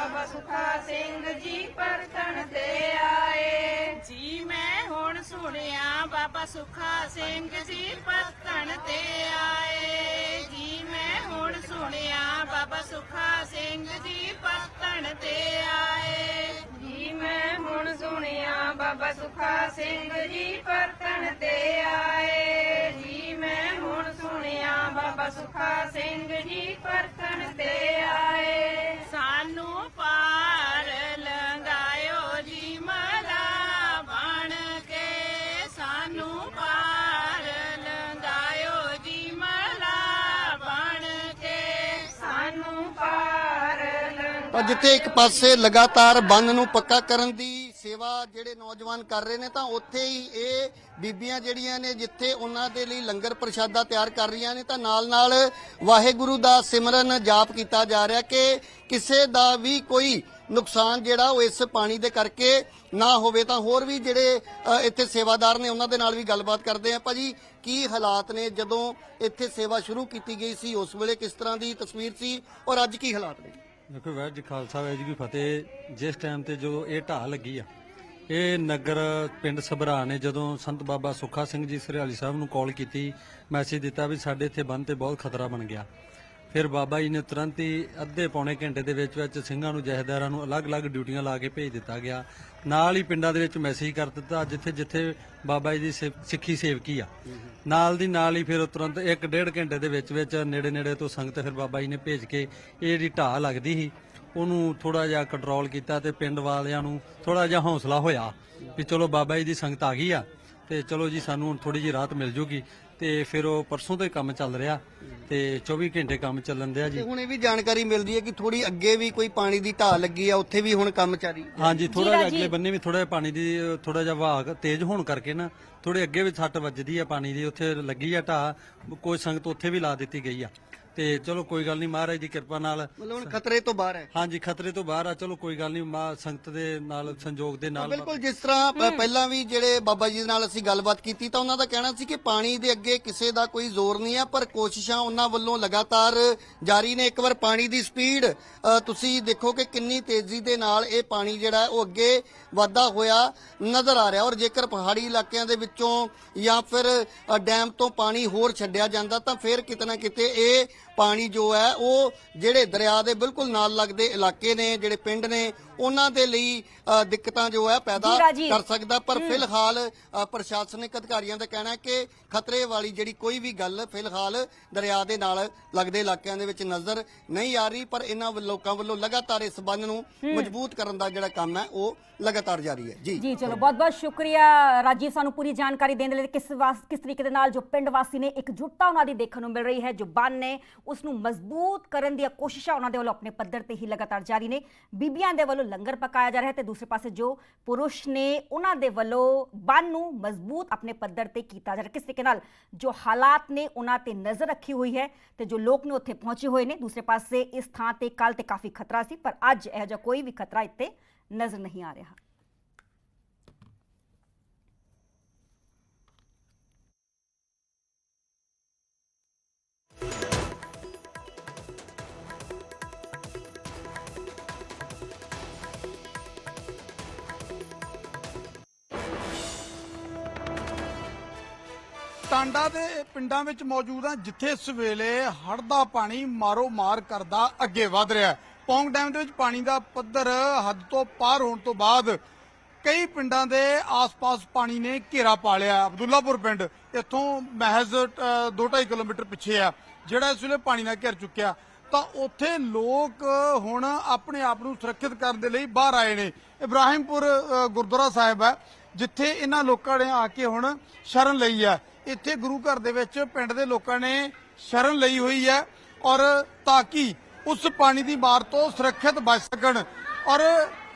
D: ਬਾਬਾ ਸੁਖਾ ਸਿੰਘ ਜੀ ਪੱਤਣ ਤੇ ਆਏ। ਜੀ ਮੈਂ ਹੁਣ ਸੁਣਿਆ ਬਾਬਾ ਸੁਖਾ ਸਿੰਘ ਜੀ ਪੱਤਣ ਤੇ ਆਏ। ਜੀ ਮੈਂ ਹੁਣ ਸੁਣਿਆ ਬਾਬਾ ਸੁਖਾ ਸਿੰਘ ਜੀ ਪੱਤਣ ਤੇ ਆਏ। ਜੀ ਮੈਂ ਹੁਣ ਸੁਣਿਆ ਬਾਬਾ ਸੁਖਾ ਸਿੰਘ ਜੀ ਪੱਤਣ ਤੇ ਆਏ। ਜੀ ਮੈਂ ਹੁਣ ਸੁਣਿਆ ਬਾਬਾ ਸੁਖਾ ਸਿੰਘ ਜੀ
A: ਜਿੱਥੇ ਇੱਕ ਪਾਸੇ ਲਗਾਤਾਰ ਬੰਨ ਨੂੰ ਪੱਕਾ ਕਰਨ ਦੀ ਸੇਵਾ ਜਿਹੜੇ ਨੌਜਵਾਨ ਕਰ ਰਹੇ ਨੇ ਤਾਂ ਉੱਥੇ ਹੀ ਇਹ ਬੀਬੀਆਂ ਜਿਹੜੀਆਂ ਨੇ ਜਿੱਥੇ ਉਹਨਾਂ ਦੇ ਲਈ ਲੰਗਰ ਪ੍ਰਸ਼ਾਦਾ ਤਿਆਰ ਕਰ ਰਹੀਆਂ ਨੇ ਤਾਂ ਨਾਲ ਨਾਲ ਵਾਹਿਗੁਰੂ ਦਾ ਸਿਮਰਨ ਜਾਪ ਕੀਤਾ ਜਾ ਰਿਹਾ ਕਿ ਕਿਸੇ ਦਾ ਵੀ ਕੋਈ ਨੁਕਸਾਨ ਜਿਹੜਾ ਉਹ ਇਸ ਪਾਣੀ ਦੇ ਕਰਕੇ ਨਾ ਹੋਵੇ ਤਾਂ ਹੋਰ ਵੀ ਜਿਹੜੇ ਇੱਥੇ ਸੇਵਾਦਾਰ ਨੇ ਉਹਨਾਂ ਦੇ ਨਾਲ ਵੀ ਗੱਲਬਾਤ ਕਰਦੇ ਆ ਭਾਜੀ, ਕੀ ਹਾਲਾਤ ਨੇ? ਜਦੋਂ ਇੱਥੇ ਸੇਵਾ ਸ਼ੁਰੂ ਕੀਤੀ ਗਈ ਸੀ, ਉਸ ਵੇਲੇ ਕਿਸ ਤਰ੍ਹਾਂ ਦੀ ਤਸਵੀਰ ਸੀ ਔਰ ਅੱਜ ਕੀ ਹਾਲਾਤ ਨੇ?
E: ਦੇਖੋ ਵਾਹਿਗੁਰੂ ਜੀ ਖਾਲਸਾ, ਵਾਹਿਗੁਰੂ ਜੀ ਕੀ ਫਤਿਹ। ਜਿਸ ਟਾਈਮ ਤੇ ਜਦੋਂ ਇਹ ਢਾਹ ਲੱਗੀ ਆ, ਇਹ ਨਗਰ ਪਿੰਡ ਸਭਰਾ ਨੇ ਜਦੋਂ ਸੰਤ ਬਾਬਾ ਸੁੱਖਾ ਸਿੰਘ ਜੀ ਸਰਿਆਲੀ ਸਾਹਿਬ ਨੂੰ ਕਾਲ ਕੀਤੀ ਮੈਸੇਜ ਦਿੱਤਾ ਵੀ ਸਾਡੇ ਇੱਥੇ ਬੰਨ ਤੇ ਬਹੁਤ ਖਤਰਾ ਬਣ ਗਿਆ। ਫਿਰ ਬਾਬਾ ਜੀ ਨੇ ਤੁਰੰਤ ਹੀ ਅੱਧੇ ਪੌਣੇ ਘੰਟੇ ਦੇ ਵਿੱਚ ਵਿੱਚ ਸਿੰਘਾਂ ਨੂੰ, ਜਹੇਦਾਰਾਂ ਨੂੰ ਅਲੱਗ-ਅਲੱਗ ਡਿਊਟੀਆਂ ਲਾ ਕੇ ਭੇਜ ਦਿੱਤਾ ਗਿਆ। ਨਾਲ ਹੀ ਪਿੰਡਾਂ ਦੇ ਵਿੱਚ ਮੈਸੇਜ ਕਰ ਦਿੱਤਾ, ਜਿੱਥੇ ਜਿੱਥੇ ਬਾਬਾ ਜੀ ਦੀ ਸਿ- ਸਿੱਖੀ ਸੇਵਕੀ ਆ। ਨਾਲ ਦੀ ਨਾਲ ਹੀ ਫਿਰ ਤੁਰੰਤ ਇੱਕ ਡੇਢ ਘੰਟੇ ਦੇ ਵਿੱਚ ਵਿੱਚ ਨੇੜੇ ਨੇੜੇ ਤੋਂ ਸੰਗਤ ਫਿਰ ਬਾਬਾ ਜੀ ਨੇ ਭੇਜ ਕੇ ਇਹ ਜਿਹੜੀ ਢਾਹ ਲੱਗਦੀ ਸੀ, ਉਹਨੂੰ ਥੋੜਾ ਜਿਹਾ ਕੰਟਰੋਲ ਕੀਤਾ ਤੇ ਪਿੰਡ ਵਾਲਿਆਂ ਨੂੰ ਥੋੜਾ ਜਿਹਾ ਹੌਸਲਾ ਹੋਇਆ ਵੀ ਚਲੋ ਬਾਬਾ ਜੀ ਦੀ ਸੰਗਤ ਆ ਗਈ ਆ ਤੇ ਚਲੋ ਜੀ ਸਾਨੂੰ ਹੁਣ ਥੋੜੀ ਜਿਹੀ ਰਾਹਤ ਮਿਲ ਜੂਗੀ। ਤੇ ਫਿਰ ਉਹ ਪਰਸੋਂ ਤੋਂ ਹੀ ਕੰਮ ਚੱਲ ਰਿਹਾ ਤੇ 24 ਘੰਟੇ ਕੰਮ ਚੱਲਣ ਦਿਆ
A: ਤੇ
E: ਜੀ
A: ਹੁਣ ਇਹ ਵੀ ਜਾਣਕਾਰੀ ਮਿਲਦੀ ਹੈ ਕਿ ਥੋੜੀ ਅੱਗੇ ਵੀ ਕੋਈ ਪਾਣੀ ਦੀ ਢਾਹ ਲੱਗੀ ਆ ਉੱਥੇ ਵੀ ਹੁਣ ਕੰਮ ਜਾਰੀ
E: ਹਾਂਜੀ ਥੋੜਾ ਜਿਹਾ ਅਗਲੇ ਬੰਨੇ ਵੀ ਥੋੜਾ ਜਿਹਾ ਪਾਣੀ ਦੀ ਥੋੜਾ ਜਿਹਾ ਵਹਾਅ ਤੇਜ਼ ਹੋਣ ਕਰਕੇ ਨਾ ਥੋੜੇ ਅੱਗੇ ਵੀ ਸੱਟ ਵੱਜਦੀ ਆ ਪਾਣੀ ਦੀ ਉੱਥੇ ਲੱਗੀ ਆ ਢਾਹ ਕੋਈ ਸੰਗਤ ਉੱਥੇ ਵੀ ਲਾ ਦਿੱਤੀ ਗਈ ਆ। ਤੇ ਚਲੋ ਕੋਈ ਗੱਲ ਨਹੀਂ ਮਹਾਰਾਜ ਦੀ ਕਿਰਪਾ ਨਾਲ
A: ਮਤਲਬ ਹੁਣ ਖਤਰੇ ਤੋਂ ਬਾਹਰ ਹੈ।
E: ਹਾਂਜੀ ਖਤਰੇ ਤੋਂ ਬਾਹਰ ਆ ਚਲੋ ਕੋਈ ਗੱਲ ਨਹੀਂ ਮਾ ਸੰਗਤ ਦੇ ਨਾਲ ਸੰਯੋਗ ਦੇ ਨਾਲ
A: ਬਿਲਕੁਲ ਜਿਸ ਤਰ੍ਹਾਂ ਪ- ਪਹਿਲਾਂ ਵੀ ਜਿਹੜੇ ਬਾਬਾ ਜੀ ਦੇ ਨਾਲ ਅਸੀਂ ਗੱਲਬਾਤ ਕੀਤੀ ਤਾਂ ਉਹਨਾਂ ਦਾ ਕਹਿਣਾ ਸੀ ਕਿ ਪਾਣੀ ਦੇ ਅੱਗੇ ਅੱਗੇ ਕਿਸੇ ਦਾ ਕੋਈ ਜ਼ੋਰ ਨਹੀਂ ਹੈ ਪਰ ਕੋਸ਼ਿਸ਼ਾਂ ਉਹਨਾਂ ਵੱਲੋਂ ਲਗਾਤਾਰ ਜਾਰੀ ਨੇ। ਇੱਕ ਵਾਰ ਪਾਣੀ ਦੀ ਸਪੀਡ ਅ, ਤੁਸੀਂ ਦੇਖੋ ਕਿ ਕਿੰਨੀ ਤੇਜ਼ੀ ਦੇ ਨਾਲ ਇਹ ਪਾਣੀ ਜਿਹੜਾ ਹੈ ਉਹ ਅੱਗੇ ਵਾਧਾ ਹੋਇਆ ਨਜ਼ਰ ਆ ਰਿਹਾ। ਔਰ ਜੇਕਰ ਪਹਾੜੀ ਇਲਾਕਿਆਂ ਦੇ ਵਿੱਚੋਂ ਜਾਂ ਫਿਰ ਅ, ਡੈਮ ਤੋਂ ਪਾਣੀ ਹੋਰ ਛੱਡਿਆ ਜਾਂਦਾ ਤਾਂ ਫਿਰ ਕਿਤੇ ਨਾ ਕਿਤੇ ਇਹ ਪਾਣੀ ਜੋ ਹੈ ਉਹ ਜਿਹੜੇ ਦਰਿਆ ਦੇ ਬਿਲਕੁਲ ਨਾਲ ਲੱਗਦੇ ਇਲਾਕੇ ਨੇ ਜਿਹੜੇ ਪਿੰਡ ਨੇ ਉਹਨਾਂ ਦੇ ਲਈ ਦਿੱਕਤਾਂ ਜੋ ਹੈ ਪੈਦਾ। ਕਰ ਸਕਦਾ। ਪਰ ਫਿਲਹਾਲ ਪ੍ਰਸ਼ਾਸਨਿਕ ਅਧਿਕਾਰੀਆਂ ਦਾ ਕਹਿਣਾ ਹੈ ਕਿ ਖਤਰੇ ਵਾਲੀ ਜਿਹੜੀ ਕੋਈ ਵੀ ਗੱਲ ਫਿਲਹਾਲ ਦਰਿਆ ਦੇ ਨਾਲ ਲੱਗਦੇ ਇਲਾਕਿਆਂ ਦੇ ਵਿੱਚ ਨਜ਼ਰ ਨਹੀਂ ਆ ਰਹੀ ਪਰ ਇਹਨਾਂ ਲੋਕਾਂ ਵੱਲੋਂ ਲਗਾਤਾਰ ਇਸ ਬੰਨ ਨੂੰ ਮਜ਼ਬੂਤ ਕਰਨ ਦਾ ਜਿਹੜਾ ਕੰਮ ਹੈ ਉਹ ਲਗਾਤਾਰ ਜਾਰੀ ਹੈ। ਜੀ।
F: ਜੀ ਚਲੋ ਬਹੁਤ ਬਹੁਤ ਸ਼ੁਕਰੀਆ ਰਾਜੀਵ ਸਾਨੂੰ ਪੂਰੀ ਜਾਣਕਾਰੀ ਦੇਣ ਦੇ ਲਈ ਕਿਸ ਕਿਸ ਤਰੀਕੇ ਦੇ ਨਾਲ ਜੋ ਪਿੰਡ ਵਾਸੀ ਨੇ ਇਕਜੁੱਟਤਾ ਉਹਨਾਂ ਦੀ ਦੇਖਣ ਨੂੰ ਮਿਲ ਰਹੀ ਹੈ ਜੋ ਬੰਨ ਨੇ ਉਸ ਨੂੰ ਮਜ਼ਬੂਤ ਕਰਨ ਦੀਆਂ ਕੋਸ਼ਿਸ਼ਾਂ ਉਹਨਾਂ ਦੇ ਵੱਲੋਂ ਆਪਣੇ ਪੱਧਰ ਤੇ ਹੀ ਲਗਾਤਾਰ ਜਾਰੀ ਨੇ। ਬੀਬੀਆਂ ਦੇ ਵੱਲੋਂ ਲੰਗਰ ਪਕਾਇਆ ਜਾ ਰਿਹਾ ਹੈ ਤੇ ਦੂਸਰੇ ਪਾਸੇ ਜੋ ਪੁਰਸ਼ ਨੇ ਉਹਨਾਂ ਦੇ ਵੱਲੋਂ ਬੰਨ ਨੂੰ ਮਜ਼ਬੂਤ ਆਪਣੇ ਪੱਧਰ ਤੇ ਕੀਤਾ ਜਾ ਰਿਹਾ। ਕਿਸ ਤਰੀਕੇ ਨਾਲ ਜੋ ਹਾਲਾਤ ਨੇ ਉਹਨਾਂ ਤੇ ਨਜ਼ਰ ਰੱਖੀ ਹੋਈ ਹੈ ਤੇ ਜੋ ਲੋਕ ਨੇ ਉੱਥੇ ਪਹੁੰਚੇ ਹੋਏ ਨੇ, ਦੂਸਰੇ ਪਾਸੇ ਇਸ ਥਾਂ ਤੇ ਕੱਲ ਤੇ ਕਾਫੀ ਖਤਰਾ ਸੀ, ਪਰ ਅੱਜ ਇਹੋ ਜਿਹਾ ਕੋਈ ਵੀ ਖਤਰਾ ਇੱਥੇ ਨਜ਼ਰ ਨਹੀਂ ਆ ਰਿਹਾ।
G: ਟਾਂਡਾ ਦੇ ਪਿੰਡਾਂ ਵਿੱਚ ਮੌਜੂਦ ਆ, ਜਿੱਥੇ ਇਸ ਵੇਲੇ ਹੜ੍ਹ ਦਾ ਪਾਣੀ ਮਾਰੋ ਮਾਰ ਕਰਦਾ ਅੱਗੇ ਵਧ ਰਿਹਾ ਹੈ। ਪੌਂਗ ਡੈਮ ਦੇ ਵਿੱਚ ਪਾਣੀ ਦਾ ਪੱਧਰ ਹੱਦ ਤੋਂ ਪਾਰ ਹੋਣ ਤੋਂ ਬਾਅਦ ਕਈ ਪਿੰਡਾਂ ਦੇ ਆਸ-ਪਾਸ ਪਾਣੀ ਨੇ ਘੇਰਾ ਪਾ ਲਿਆ। ਅਬਦੁੱਲਾਪੁਰ ਪਿੰਡ ਇੱਥੋਂ ਮਹਿਜ਼ 2.5 ਕਿਲੋਮੀਟਰ ਪਿੱਛੇ ਆ, ਜਿਹੜਾ ਇਸ ਵੇਲੇ ਪਾਣੀ ਨਾਲ ਘਿਰ ਚੁੱਕਿਆ। ਤਾਂ ਉੱਥੇ ਲੋਕ ਹੁਣ ਆਪਣੇ ਆਪ ਨੂੰ ਸੁਰੱਖਿਅਤ ਕਰਨ ਦੇ ਲਈ ਬਾਹਰ ਆਏ ਨੇ। ਇਬਰਾਹਿਮਪੁਰ ਗੁਰਦੁਆਰਾ ਸਾਹਿਬ ਹੈ, ਜਿੱਥੇ ਇਹਨਾਂ ਲੋਕਾਂ ਨੇ ਆ ਕੇ ਹੁਣ ਸ਼ਰਨ ਲਈ ਹੈ। ਇੱਥੇ ਗੁਰੂ ਘਰ ਦੇ ਵਿੱਚ ਪਿੰਡ ਦੇ ਲੋਕਾਂ ਨੇ ਸ਼ਰਨ ਲਈ ਹੋਈ ਹੈ ਔਰ ਤਾਂ ਕਿ ਉਸ ਪਾਣੀ ਦੀ ਮਾਰ ਤੋਂ ਸੁਰੱਖਿਅਤ ਬਚ ਸਕਣ। ਔਰ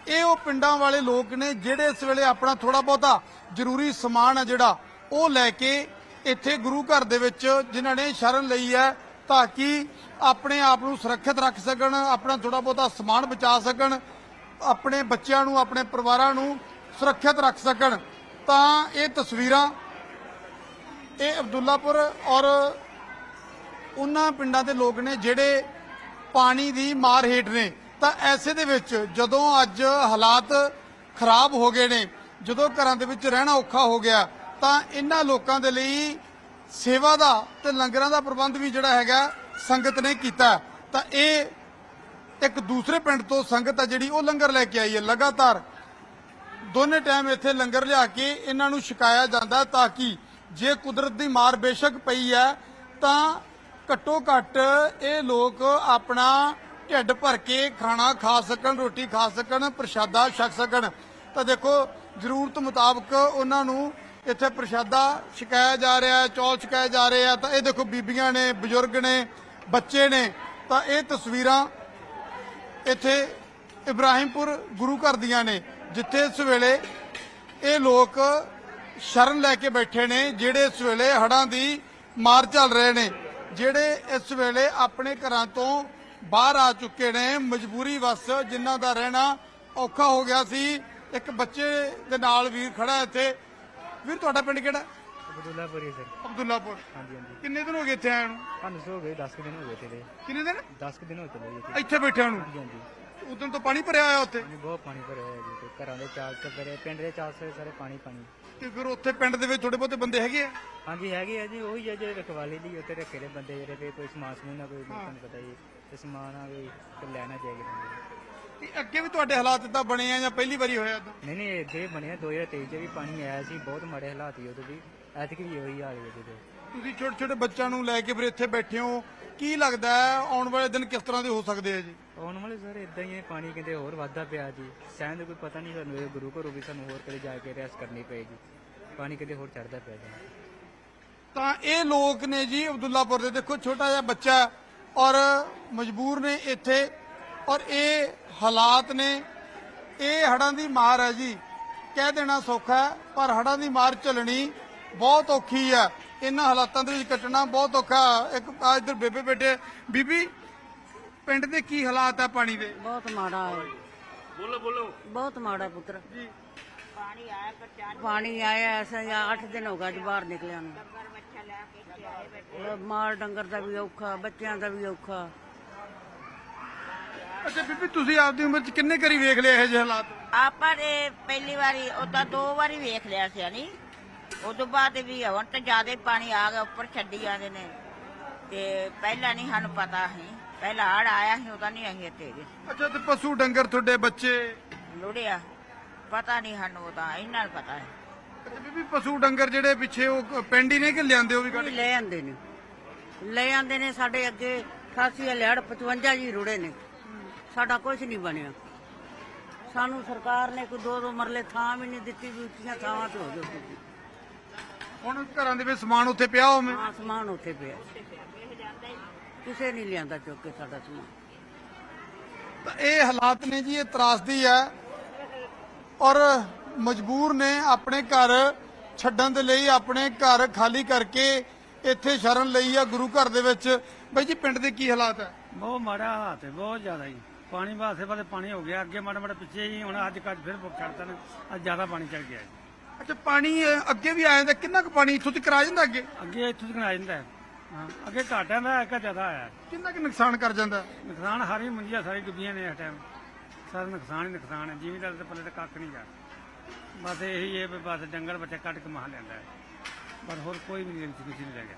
G: ਇਹ ਉਹ ਪਿੰਡਾਂ ਵਾਲੇ ਲੋਕ ਨੇ ਜਿਹੜੇ ਇਸ ਵੇਲੇ ਆਪਣਾ ਥੋੜਾ ਬਹੁਤਾ ਜ਼ਰੂਰੀ ਸਮਾਨ ਹੈ ਜਿਹੜਾ, ਉਹ ਲੈ ਕੇ ਇੱਥੇ ਗੁਰੂ ਘਰ ਦੇ ਵਿੱਚ ਜਿਨ੍ਹਾਂ ਨੇ ਸ਼ਰਨ ਲਈ ਹੈ ਤਾਂ ਕਿ ਆਪਣੇ ਆਪ ਨੂੰ ਸੁਰੱਖਿਅਤ ਰੱਖ ਸਕਣ, ਆਪਣਾ ਥੋੜਾ ਬਹੁਤਾ ਸਮਾਨ ਬਚਾ ਸਕਣ, ਆਪਣੇ ਬੱਚਿਆਂ ਨੂੰ, ਆਪਣੇ ਪਰਿਵਾਰਾਂ ਨੂੰ ਸੁਰੱਖਿਅਤ ਰੱਖ ਸਕਣ। ਤਾਂ ਇਹ ਤਸਵੀਰਾਂ ਇਹ ਅਬਦੁੱਲਾਪੁਰ ਔਰ ਉਹਨਾਂ ਪਿੰਡਾਂ ਦੇ ਲੋਕ ਨੇ ਜਿਹੜੇ ਪਾਣੀ ਦੀ ਮਾਰ ਹੇਠ ਨੇ। ਤਾਂ ਐਸੇ ਦੇ ਵਿੱਚ ਜਦੋਂ ਅੱਜ ਹਾਲਾਤ ਖਰਾਬ ਹੋ ਗਏ ਨੇ, ਜਦੋਂ ਘਰਾਂ ਦੇ ਵਿੱਚ ਰਹਿਣਾ ਔਖਾ ਹੋ ਗਿਆ, ਤਾਂ ਇਹਨਾਂ ਲੋਕਾਂ ਦੇ ਲਈ ਸੇਵਾ ਦਾ ਤੇ ਲੰਗਰਾਂ ਦਾ ਪ੍ਰਬੰਧ ਵੀ ਜਿਹੜਾ ਹੈਗਾ ਸੰਗਤ ਨੇ ਕੀਤਾ। ਤਾਂ ਇਹ ਇੱਕ ਦੂਸਰੇ ਪਿੰਡ ਤੋਂ ਸੰਗਤ ਆ ਜਿਹੜੀ, ਉਹ ਲੰਗਰ ਲੈ ਕੇ ਆਈ ਹੈ ਲਗਾਤਾਰ। ਦੋਨੇ ਟਾਈਮ ਇੱਥੇ ਲੰਗਰ ਲਿਆ ਕੇ ਇਹਨਾਂ ਨੂੰ ਛਕਾਇਆ ਜਾਂਦਾ ਤਾਂ ਕਿ ਜੇ ਕੁਦਰਤ ਦੀ ਮਾਰ ਬੇਸ਼ੱਕ ਪਈ ਹੈ, ਤਾਂ ਘੱਟੋ ਘੱਟ ਇਹ ਲੋਕ ਆਪਣਾ ਢਿੱਡ ਭਰ ਕੇ ਖਾਣਾ ਖਾ ਸਕਣ, ਰੋਟੀ ਖਾ ਸਕਣ, ਪ੍ਰਸ਼ਾਦਾ ਛਕ ਸਕਣ। ਤਾਂ ਦੇਖੋ, ਜ਼ਰੂਰਤ ਮੁਤਾਬਕ ਉਹਨਾਂ ਨੂੰ ਇੱਥੇ ਪ੍ਰਸ਼ਾਦਾ ਛਕਾਇਆ ਜਾ ਰਿਹਾ ਚੌਲ ਛਕਾਇਆ ਜਾ ਰਹੇ ਆ। ਤਾਂ ਇਹ ਦੇਖੋ, ਬੀਬੀਆਂ ਨੇ, ਬਜ਼ੁਰਗ ਨੇ, ਬੱਚੇ ਨੇ। ਤਾਂ ਇਹ ਤਸਵੀਰਾਂ ਇੱਥੇ ਇਬਰਾਹਿਮਪੁਰ ਗੁਰੂ ਘਰ ਦੀਆਂ ਨੇ, ਜਿੱਥੇ ਇਸ ਵੇਲੇ ਇਹ ਲੋਕ ਸ਼ਰਨ ਲੈ ਕੇ ਬੈਠੇ ਨੇ ਜਿਹੜੇ ਇਸ ਵੇਲੇ ਹੜਾਂ ਦੀ ਮਾਰ ਚੱਲ ਰਹੇ ਨੇ। ਜਿਹੜੇ ਇਸ ਵੇਲੇ ਆਪਣੇ ਘਰਾਂ ਤੋਂ ਬਾਹਰ ਆ ਚੁੱਕੇ ਨੇ ਮਜਬੂਰੀ ਵਸ ਜਿਨ੍ਹਾਂ ਦਾ ਰਹਿਣਾ ਔਖਾ ਹੋ ਗਿਆ ਸੀ। ਇੱਕ ਬੱਚੇ ਦੇ ਨਾਲ ਵੀਰ ਖੜਾ ਹੈ ਇੱਥੇ। ਵੀਰ ਤੁਹਾਡਾ ਪਿੰਡ ਕਿਹੜਾ?
H: ਅਬਦੁੱਲਾਪੁਰੀ ਸਰ।
G: ਅਬਦੁੱਲਾਪੁਰ।
H: ਹਾਂਜੀ ਹਾਂਜੀ।
G: ਕਿੰਨੇ ਦਿਨ ਹੋ ਗਏ ਇੱਥੇ ਆਏ ਨੂੰ?
H: ਸਾਨੂੰ ਸੋ ਗਏ 10 ਕੁ ਦਿਨ ਹੋ ਗਏ ਤੇਰੇ
G: ਕਿੰਨੇ ਦਿਨ?
H: 10 ਕੁ ਦਿਨ ਹੋ ਚਲੇ ਇੱਥੇ।
G: ਇੱਥੇ ਬੈਠਿਆਂ ਨੂੰ?
H: ਹਾਂਜੀ ਹਾਂਜੀ।
G: ਉਦੋਂ ਤੋਂ ਪਾਣੀ ਭਰਿਆ ਹੋਇਆ ਉੱਥੇ?
H: ਬਹੁਤ ਪਾਣੀ ਭਰਿਆ ਹੋਇਆ ਜੀ ਤੇ ਘਰਾਂ ਦੇ ਚਾਰ ਸਵੇਰੇ ਪਿੰਡ ਦੇ ਚਾਰ ਸਾਰੇ ਪਾਣੀ ਪਾਣੀ।
G: ਤੇ ਫਿਰ ਉੱਥੇ ਪਿੰਡ ਦੇ ਵਿੱਚ ਥੋੜੇ ਬਹੁਤੇ ਬੰਦੇ ਹੈਗੇ ਆ?
H: ਹਾਂਜੀ ਹੈਗੇ ਆ ਜੀ ਉਹੀ ਆ ਜਿਹੜੇ ਰਖਵਾਲੀ ਲਈ ਉੱਤੇ ਰੱਖੇ ਨੇ ਬੰਦੇ ਜਿਹੜੇ ਵੀ ਕੋਈ ਸਮਾਨ ਸਮੂਨ ਨਾ ਕੋਈ ਤੁਹਾਨੂੰ ਪਤਾ ਜੀ ਤੇ ਸਮਾਨ ਆ ਕੋਈ ਤੇ ਲੈਣਾ ਜਾਏਗਾ ਬੰਦੇ
G: ਤੇ ਅੱਗੇ ਵੀ ਤੁਹਾਡੇ ਹਾਲਾਤ ਇਦਾਂ ਬਣੇ ਆ ਜਾਂ ਪਹਿਲੀ ਵਾਰੀ ਹੋਇਆ ਇਦਾਂ?
H: ਨਹੀਂ ਨਹੀਂ ਇੱਥੇ ਬਣਿਆ 2023 ਚ ਵੀ ਪਾਣੀ ਆਇਆ ਸੀ ਬਹੁਤ ਮਾੜੇ ਹਾਲਾਤ ਸੀ ਉਦੋਂ ਵੀ ਐਤਕੀ ਵੀ ਉਹੀ ਹਾਲ ਹੈ ਜੀ ਤੇ
G: ਤੁਸੀਂ ਛੋਟੇ ਛੋਟੇ ਬੱਚਿਆਂ ਨੂੰ ਲੈ ਕੇ ਫਿਰ ਇੱਥੇ ਬੈਠੇ ਹੋ ਕੀ ਲੱਗਦਾ ਹੈ ਆਉਣ ਵਾਲੇ ਦਿਨ ਕਿਸ ਤਰ੍ਹਾਂ ਦੇ ਹੋ ਸਕਦੇ ਆ ਜੀ?
H: ਆਉਣ ਵਾਲੇ ਸਰ ਇਦਾਂ ਹੀ ਹੈ, ਪਾਣੀ ਕਿਤੇ ਹੋਰ ਵੱਧਦਾ ਪਿਆ ਜੀ। ਸ਼ਾਇਦ ਕੋਈ ਪਤਾ ਨਹੀਂ ਸਾਨੂੰ ਇਹ ਗੁਰੂ ਘਰੋਂ ਵੀ ਸਾਨੂੰ ਹੋਰ ਕਿਤੇ ਜਾ ਕੇ ਰੈਸਟ ਕਰਨੀ ਪਏਗੀ। ਪਾਣੀ ਕਿਤੇ ਹੋਰ ਚੜਦਾ ਪਿਆ ਜੀ।
G: ਤਾਂ ਇਹ ਲੋਕ ਨੇ ਜੀ ਅਬਦੁੱਲਾਪੁਰ ਦੇ ਦੇਖੋ, ਛੋਟਾ ਜਿਹਾ ਬੱਚਾ ਔਰ ਮਜਬੂਰ ਨੇ ਇੱਥੇ। ਔਰ ਇਹ ਹਾਲਾਤ ਨੇ, ਇਹ ਹੜਾਂ ਦੀ ਮਾਰ ਹੈ ਜੀ। ਕਹਿ ਦੇਣਾ ਸੌਖਾ ਹੈ, ਪਰ ਹੜਾਂ ਦੀ ਮਾਰ ਝੱਲਣੀ ਬਹੁਤ ਔਖੀ ਹੈ। ਇਹਨਾਂ ਹਾਲਾਤਾਂ ਦੇ ਵਿੱਚ ਕੱਟਣਾ ਬਹੁਤ ਔਖਾ ਇੱਕ ਆ ਬੇਬੇ ਬੈਠੇ ਬੀਬੀ ਪਿੰਡ ਦੇ ਕੀ ਹਾਲਾਤ ਹੈ ਪਾਣੀ ਦੇ?
I: ਬਹੁਤ ਮਾੜਾ ਹੈ। ਬੋਲੋ ਬੋਲੋ। ਬਹੁਤ ਮਾੜਾ ਪੁੱਤਰ। ਪਾਣੀ ਆਇਆ ਅਸੀਂ 8 ਦਿਨ ਹੋ ਗਏ ਅੱਜ ਬਾਹਰ ਨਿਕਲਿਆ ਨੂੰ। ਮਾਲ ਡੰਗਰ ਦਾ ਵੀ ਔਖਾ ਬੱਚਿਆਂ ਦਾ ਵੀ ਔਖਾ।
G: ਅੱਛਾ ਬੀਬੀ ਤੁਸੀਂ ਆਪਦੀ ਉਮਰ 'ਚ ਕਿੰਨੇ ਕਰੀ ਵੇਖ ਲਏ ਇਹੋ ਜਿਹੇ ਹਾਲਾਤ?
D: ਆਪਾਂ ਨੇ ਪਹਿਲੀ ਵਾਰੀ ਉਦਾਂ ਦੋ ਵਾਰੀ ਵੇਖ ਲਿਆ ਸੀ ਨਹੀਂ ਉਦੋਂ ਬਾਅਦ ਵੀ ਹੁਣ ਤਾਂ ਜ਼ਿਆਦਾ ਪਾਣੀ ਆ ਗਿਆ ਉੱਪਰ ਛੱਡੀ ਜਾਂਦੇ ਨੇ। ਤੇ ਪਹਿਲਾਂ ਨਹੀਂ ਸਾਨੂੰ ਪਤਾ ਸੀ। ਪਹਿਲਾਂ ਹੜ ਆਇਆ ਸੀ ਉਹਦਾ ਨਹੀਂ ਅਸੀਂ ਇੱਥੇ ਗਏ
G: ਅੱਛਾ ਤੇ ਪਸ਼ੂ ਡੰਗਰ ਤੁਹਾਡੇ ਬੱਚੇ?
D: ਲੁੜਿਆ। ਪਤਾ ਨਹੀਂ ਸਾਨੂੰ ਉਹਦਾ ਇਹਨਾਂ ਨੂੰ ਪਤਾ ਹੈ।
G: ਅੱਛਾ ਬੀਬੀ ਪਸ਼ੂ ਡੰਗਰ ਜਿਹੜੇ ਪਿੱਛੇ ਉਹ ਪਿੰਡ ਹੀ ਨੇ ਕਿ ਲਿਆਂਦੇ ਉਹ ਵੀ ਕੱਢ
I: ਲੈ ਆਂਦੇ ਨੇ। ਲੈ ਆਂਦੇ ਨੇ ਸਾਡੇ ਅੱਗੇ 88 ਹਲਿਆੜ 55 ਜੀ ਰੁੜੇ ਨੇ। ਸਾਡਾ ਕੁਝ ਨਹੀਂ ਬਣਿਆ। ਸਾਨੂੰ ਸਰਕਾਰ ਨੇ ਕੋਈ ਦੋ ਦੋ ਮਰਲੇ ਥਾਂ ਵੀ ਨਹੀਂ ਦਿੱਤੀ ਵੀ ਉੱਚੀਆਂ ਥਾਵਾਂ ਤੇ ਹੋ ਜਾਓ। ਤੁਸੀਂ
G: ਹੁਣ ਘਰਾਂ ਦੇ ਵਿੱਚ ਸਮਾਨ ਉੱਥੇ ਪਿਆ ਹੋਵੇ?
I: ਹਾਂ ਸਮਾਨ ਉੱਥੇ ਪਿਆ। ਕਿਸੇ ਨਹੀਂ ਲਿਆਂਦਾ ਚੁੱਕ ਕੇ ਸਾਡਾ ਸਮਾਨ।
G: ਤਾਂ ਇਹ ਹਾਲਾਤ ਨੇ ਜੀ ਇਹ ਤਰਾਸਦੀ ਹੈ। ਔਰ ਮਜਬੂਰ ਨੇ ਆਪਣੇ ਘਰ ਛੱਡਣ ਦੇ ਲਈ ਆਪਣੇ ਘਰ ਖਾਲੀ ਕਰਕੇ ਇੱਥੇ ਸ਼ਰਨ ਲਈ ਆ ਗੁਰੂ ਘਰ ਦੇ ਵਿੱਚ। ਬਾਈ ਜੀ ਪਿੰਡ ਦੇ ਕੀ ਹਾਲਾਤ ਹੈ?
J: ਬਹੁਤ ਮਾੜਾ ਹਾਲਤ ਹੈ ਬਹੁਤ ਜ਼ਿਆਦਾ ਜੀ। ਪਾਣੀ ਵਾਸਤੇ ਵਾਲੇ ਪਾਣੀ ਹੋ ਗਿਆ ਅੱਗੇ ਮਾੜਾ ਮਾੜਾ ਪਿੱਛੇ ਜੀ ਹੁਣ ਅੱਜ ਕੱਲ ਫਿਰ ਛੱਡਤਾ ਨੇ ਅੱਜ ਜ਼ਿਆਦਾ ਪਾਣੀ ਚੜ ਗਿਆ ਜੀ।
G: ਅੱਛਾ ਪਾਣੀ ਅੱਗੇ ਵੀ ਆ ਜਾਂਦਾ ਕਿੰਨਾ ਕੁ ਪਾਣੀ ਇੱਥੋਂ ਤੱਕ ਆ ਜਾਂਦਾ ਅੱਗੇ?
J: ਅੱਗੇ ਇੱਥੋਂ ਤੱਕ ਆ ਜਾਂਦਾ ਹੈ। ਹਾਂ ਅੱਗੇ ਘਾਟਾ ਦਾ ਇੱਕ ਜ਼ਿਆਦਾ ਆਇਆ।
G: ਕਿੰਨਾ ਕੁ ਨੁਕਸਾਨ ਕਰ ਜਾਂਦਾ?
J: ਨੁਕਸਾਨ ਹਾਰੀ ਮੰਜੀਆਂ ਸਾਰੀ ਡੁੱਬੀਆਂ ਨੇ ਇਸ ਟਾਈਮ ਸਾਰਾ ਨੁਕਸਾਨ ਹੀ ਨੁਕਸਾਨ ਹੈ ਜ਼ਿਮੀਦਾਰ ਦੇ ਪੱਲੇ ਤੇ ਕੱਖ ਨਹੀਂ ਜਾ ਬਸ ਇਹੀ ਹੈ ਵੀ ਬਸ ਡੰਗਰ ਬੱਚਾ ਕੱਟ ਕੇ ਮਾਹ ਲੈਂਦਾ ਹੈ। ਪਰ ਹੋਰ ਕੋਈ ਵੀ ਨਹੀਂ ਕਿਸੇ ਨਹੀਂ ਗਿਆ।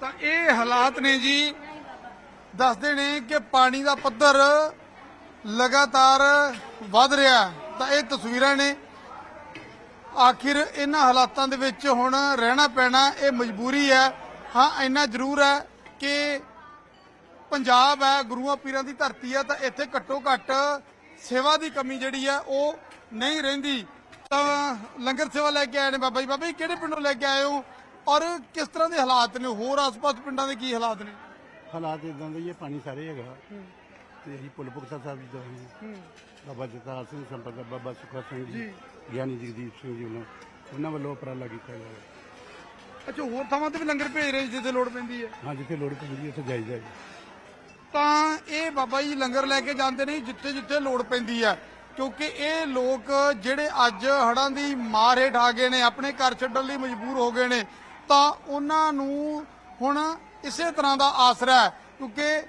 G: ਤਾਂ ਇਹ ਹਾਲਾਤ ਨੇ ਜੀ ਦੱਸਦੇ ਨੇ ਕਿ ਪਾਣੀ ਦਾ ਪੱਧਰ ਲਗਾਤਾਰ ਵੱਧ ਰਿਹਾ। ਤਾਂ ਇਹ ਤਸਵੀਰਾਂ ਨੇ। ਆਖਿਰ ਇਹਨਾਂ ਹਾਲਾਤਾਂ ਦੇ ਵਿੱਚ ਹੁਣ ਰਹਿਣਾ ਪੈਣਾ ਇਹ ਮਜਬੂਰੀ ਹੈ। ਹਾਂ ਇੰਨਾ ਜ਼ਰੂਰ ਹੈ ਕਿ ਪੰਜਾਬ ਹੈ ਗੁਰੂਆਂ ਪੀਰਾਂ ਦੀ ਧਰਤੀ ਹੈ ਤਾਂ ਇੱਥੇ ਘੱਟੋ ਘੱਟ ਸੇਵਾ ਦੀ ਕਮੀ ਜਿਹੜੀ ਹੈ ਉਹ ਨਹੀਂ ਰਹਿੰਦੀ। ਤਾਂ ਲੰਗਰ ਸੇਵਾ ਲੈ ਕੇ ਆਏ ਨੇ ਬਾਬਾ ਜੀ। ਬਾਬਾ ਜੀ ਕਿਹੜੇ ਪਿੰਡੋਂ ਲੈ ਕੇ ਆਏ ਹੋ? ਔਰ ਕਿਸ ਤਰ੍ਹਾਂ ਦੇ ਹਾਲਾਤ ਨੇ? ਹੋਰ ਆਸ-ਪਾਸ ਪਿੰਡਾਂ ਦੇ ਕੀ ਹਾਲਾਤ ਨੇ?
K: ਹਾਲਾਤ ਇਦਾਂ ਦੇ ਹੀ ਪਾਣੀ ਸਾਰੇ ਹੈਗਾ। ਤੇ ਅਸੀਂ ਪੁੱਲ ਪੁਖਤਾ ਸਾਹਿਬ ਜੀ ਤੋਂ ਜੀ ਬਾਬਾ ਜਗਤਾਰ ਸਿੰਘ ਸੰਪਤ ਦਾ ਬਾਬਾ ਸੁਖਾ ਸਿੰਘ ਜੀ ਗਿਆਨੀ ਜਗਦੀਪ ਸਿੰਘ ਜੀ ਉਹਨਾਂ ਵੱਲੋਂ ਉਪਰਾਲਾ ਕੀਤਾ ਗਿਆ
G: ਅੱਛਾ ਹੋਰ ਥਾਵਾਂ ਤੇ ਵੀ ਲੰਗਰ ਭੇਜ ਰਹੇ ਜਿੱਥੇ ਲੋੜ ਪੈਂਦੀ ਹੈ?
K: ਹਾਂ ਜਿੱਥੇ ਲੋੜ ਪੈਂਦੀ ਉੱਥੇ ਜਾਈਦਾ ਜੀ।
G: ਤਾਂ ਇਹ ਬਾਬਾ ਜੀ ਲੰਗਰ ਲੈ ਕੇ ਜਾਂਦੇ ਨੇ ਜਿੱਥੇ ਜਿੱਥੇ ਲੋੜ ਪੈਂਦੀ ਹੈ। ਕਿਉਂਕਿ ਇਹ ਲੋਕ ਜਿਹੜੇ ਅੱਜ ਹੜਾਂ ਦੀ ਮਾਰ ਹੇਠ ਆ ਗਏ ਨੇ ਆਪਣੇ ਘਰ ਛੱਡਣ ਲਈ ਮਜਬੂਰ ਹੋ ਗਏ ਨੇ ਤਾਂ ਉਹਨਾਂ ਨੂੰ ਹੁਣ ਇਸੇ ਤਰ੍ਹਾਂ ਦਾ ਆਸਰਾ ਹੈ। ਕਿਉਂਕਿ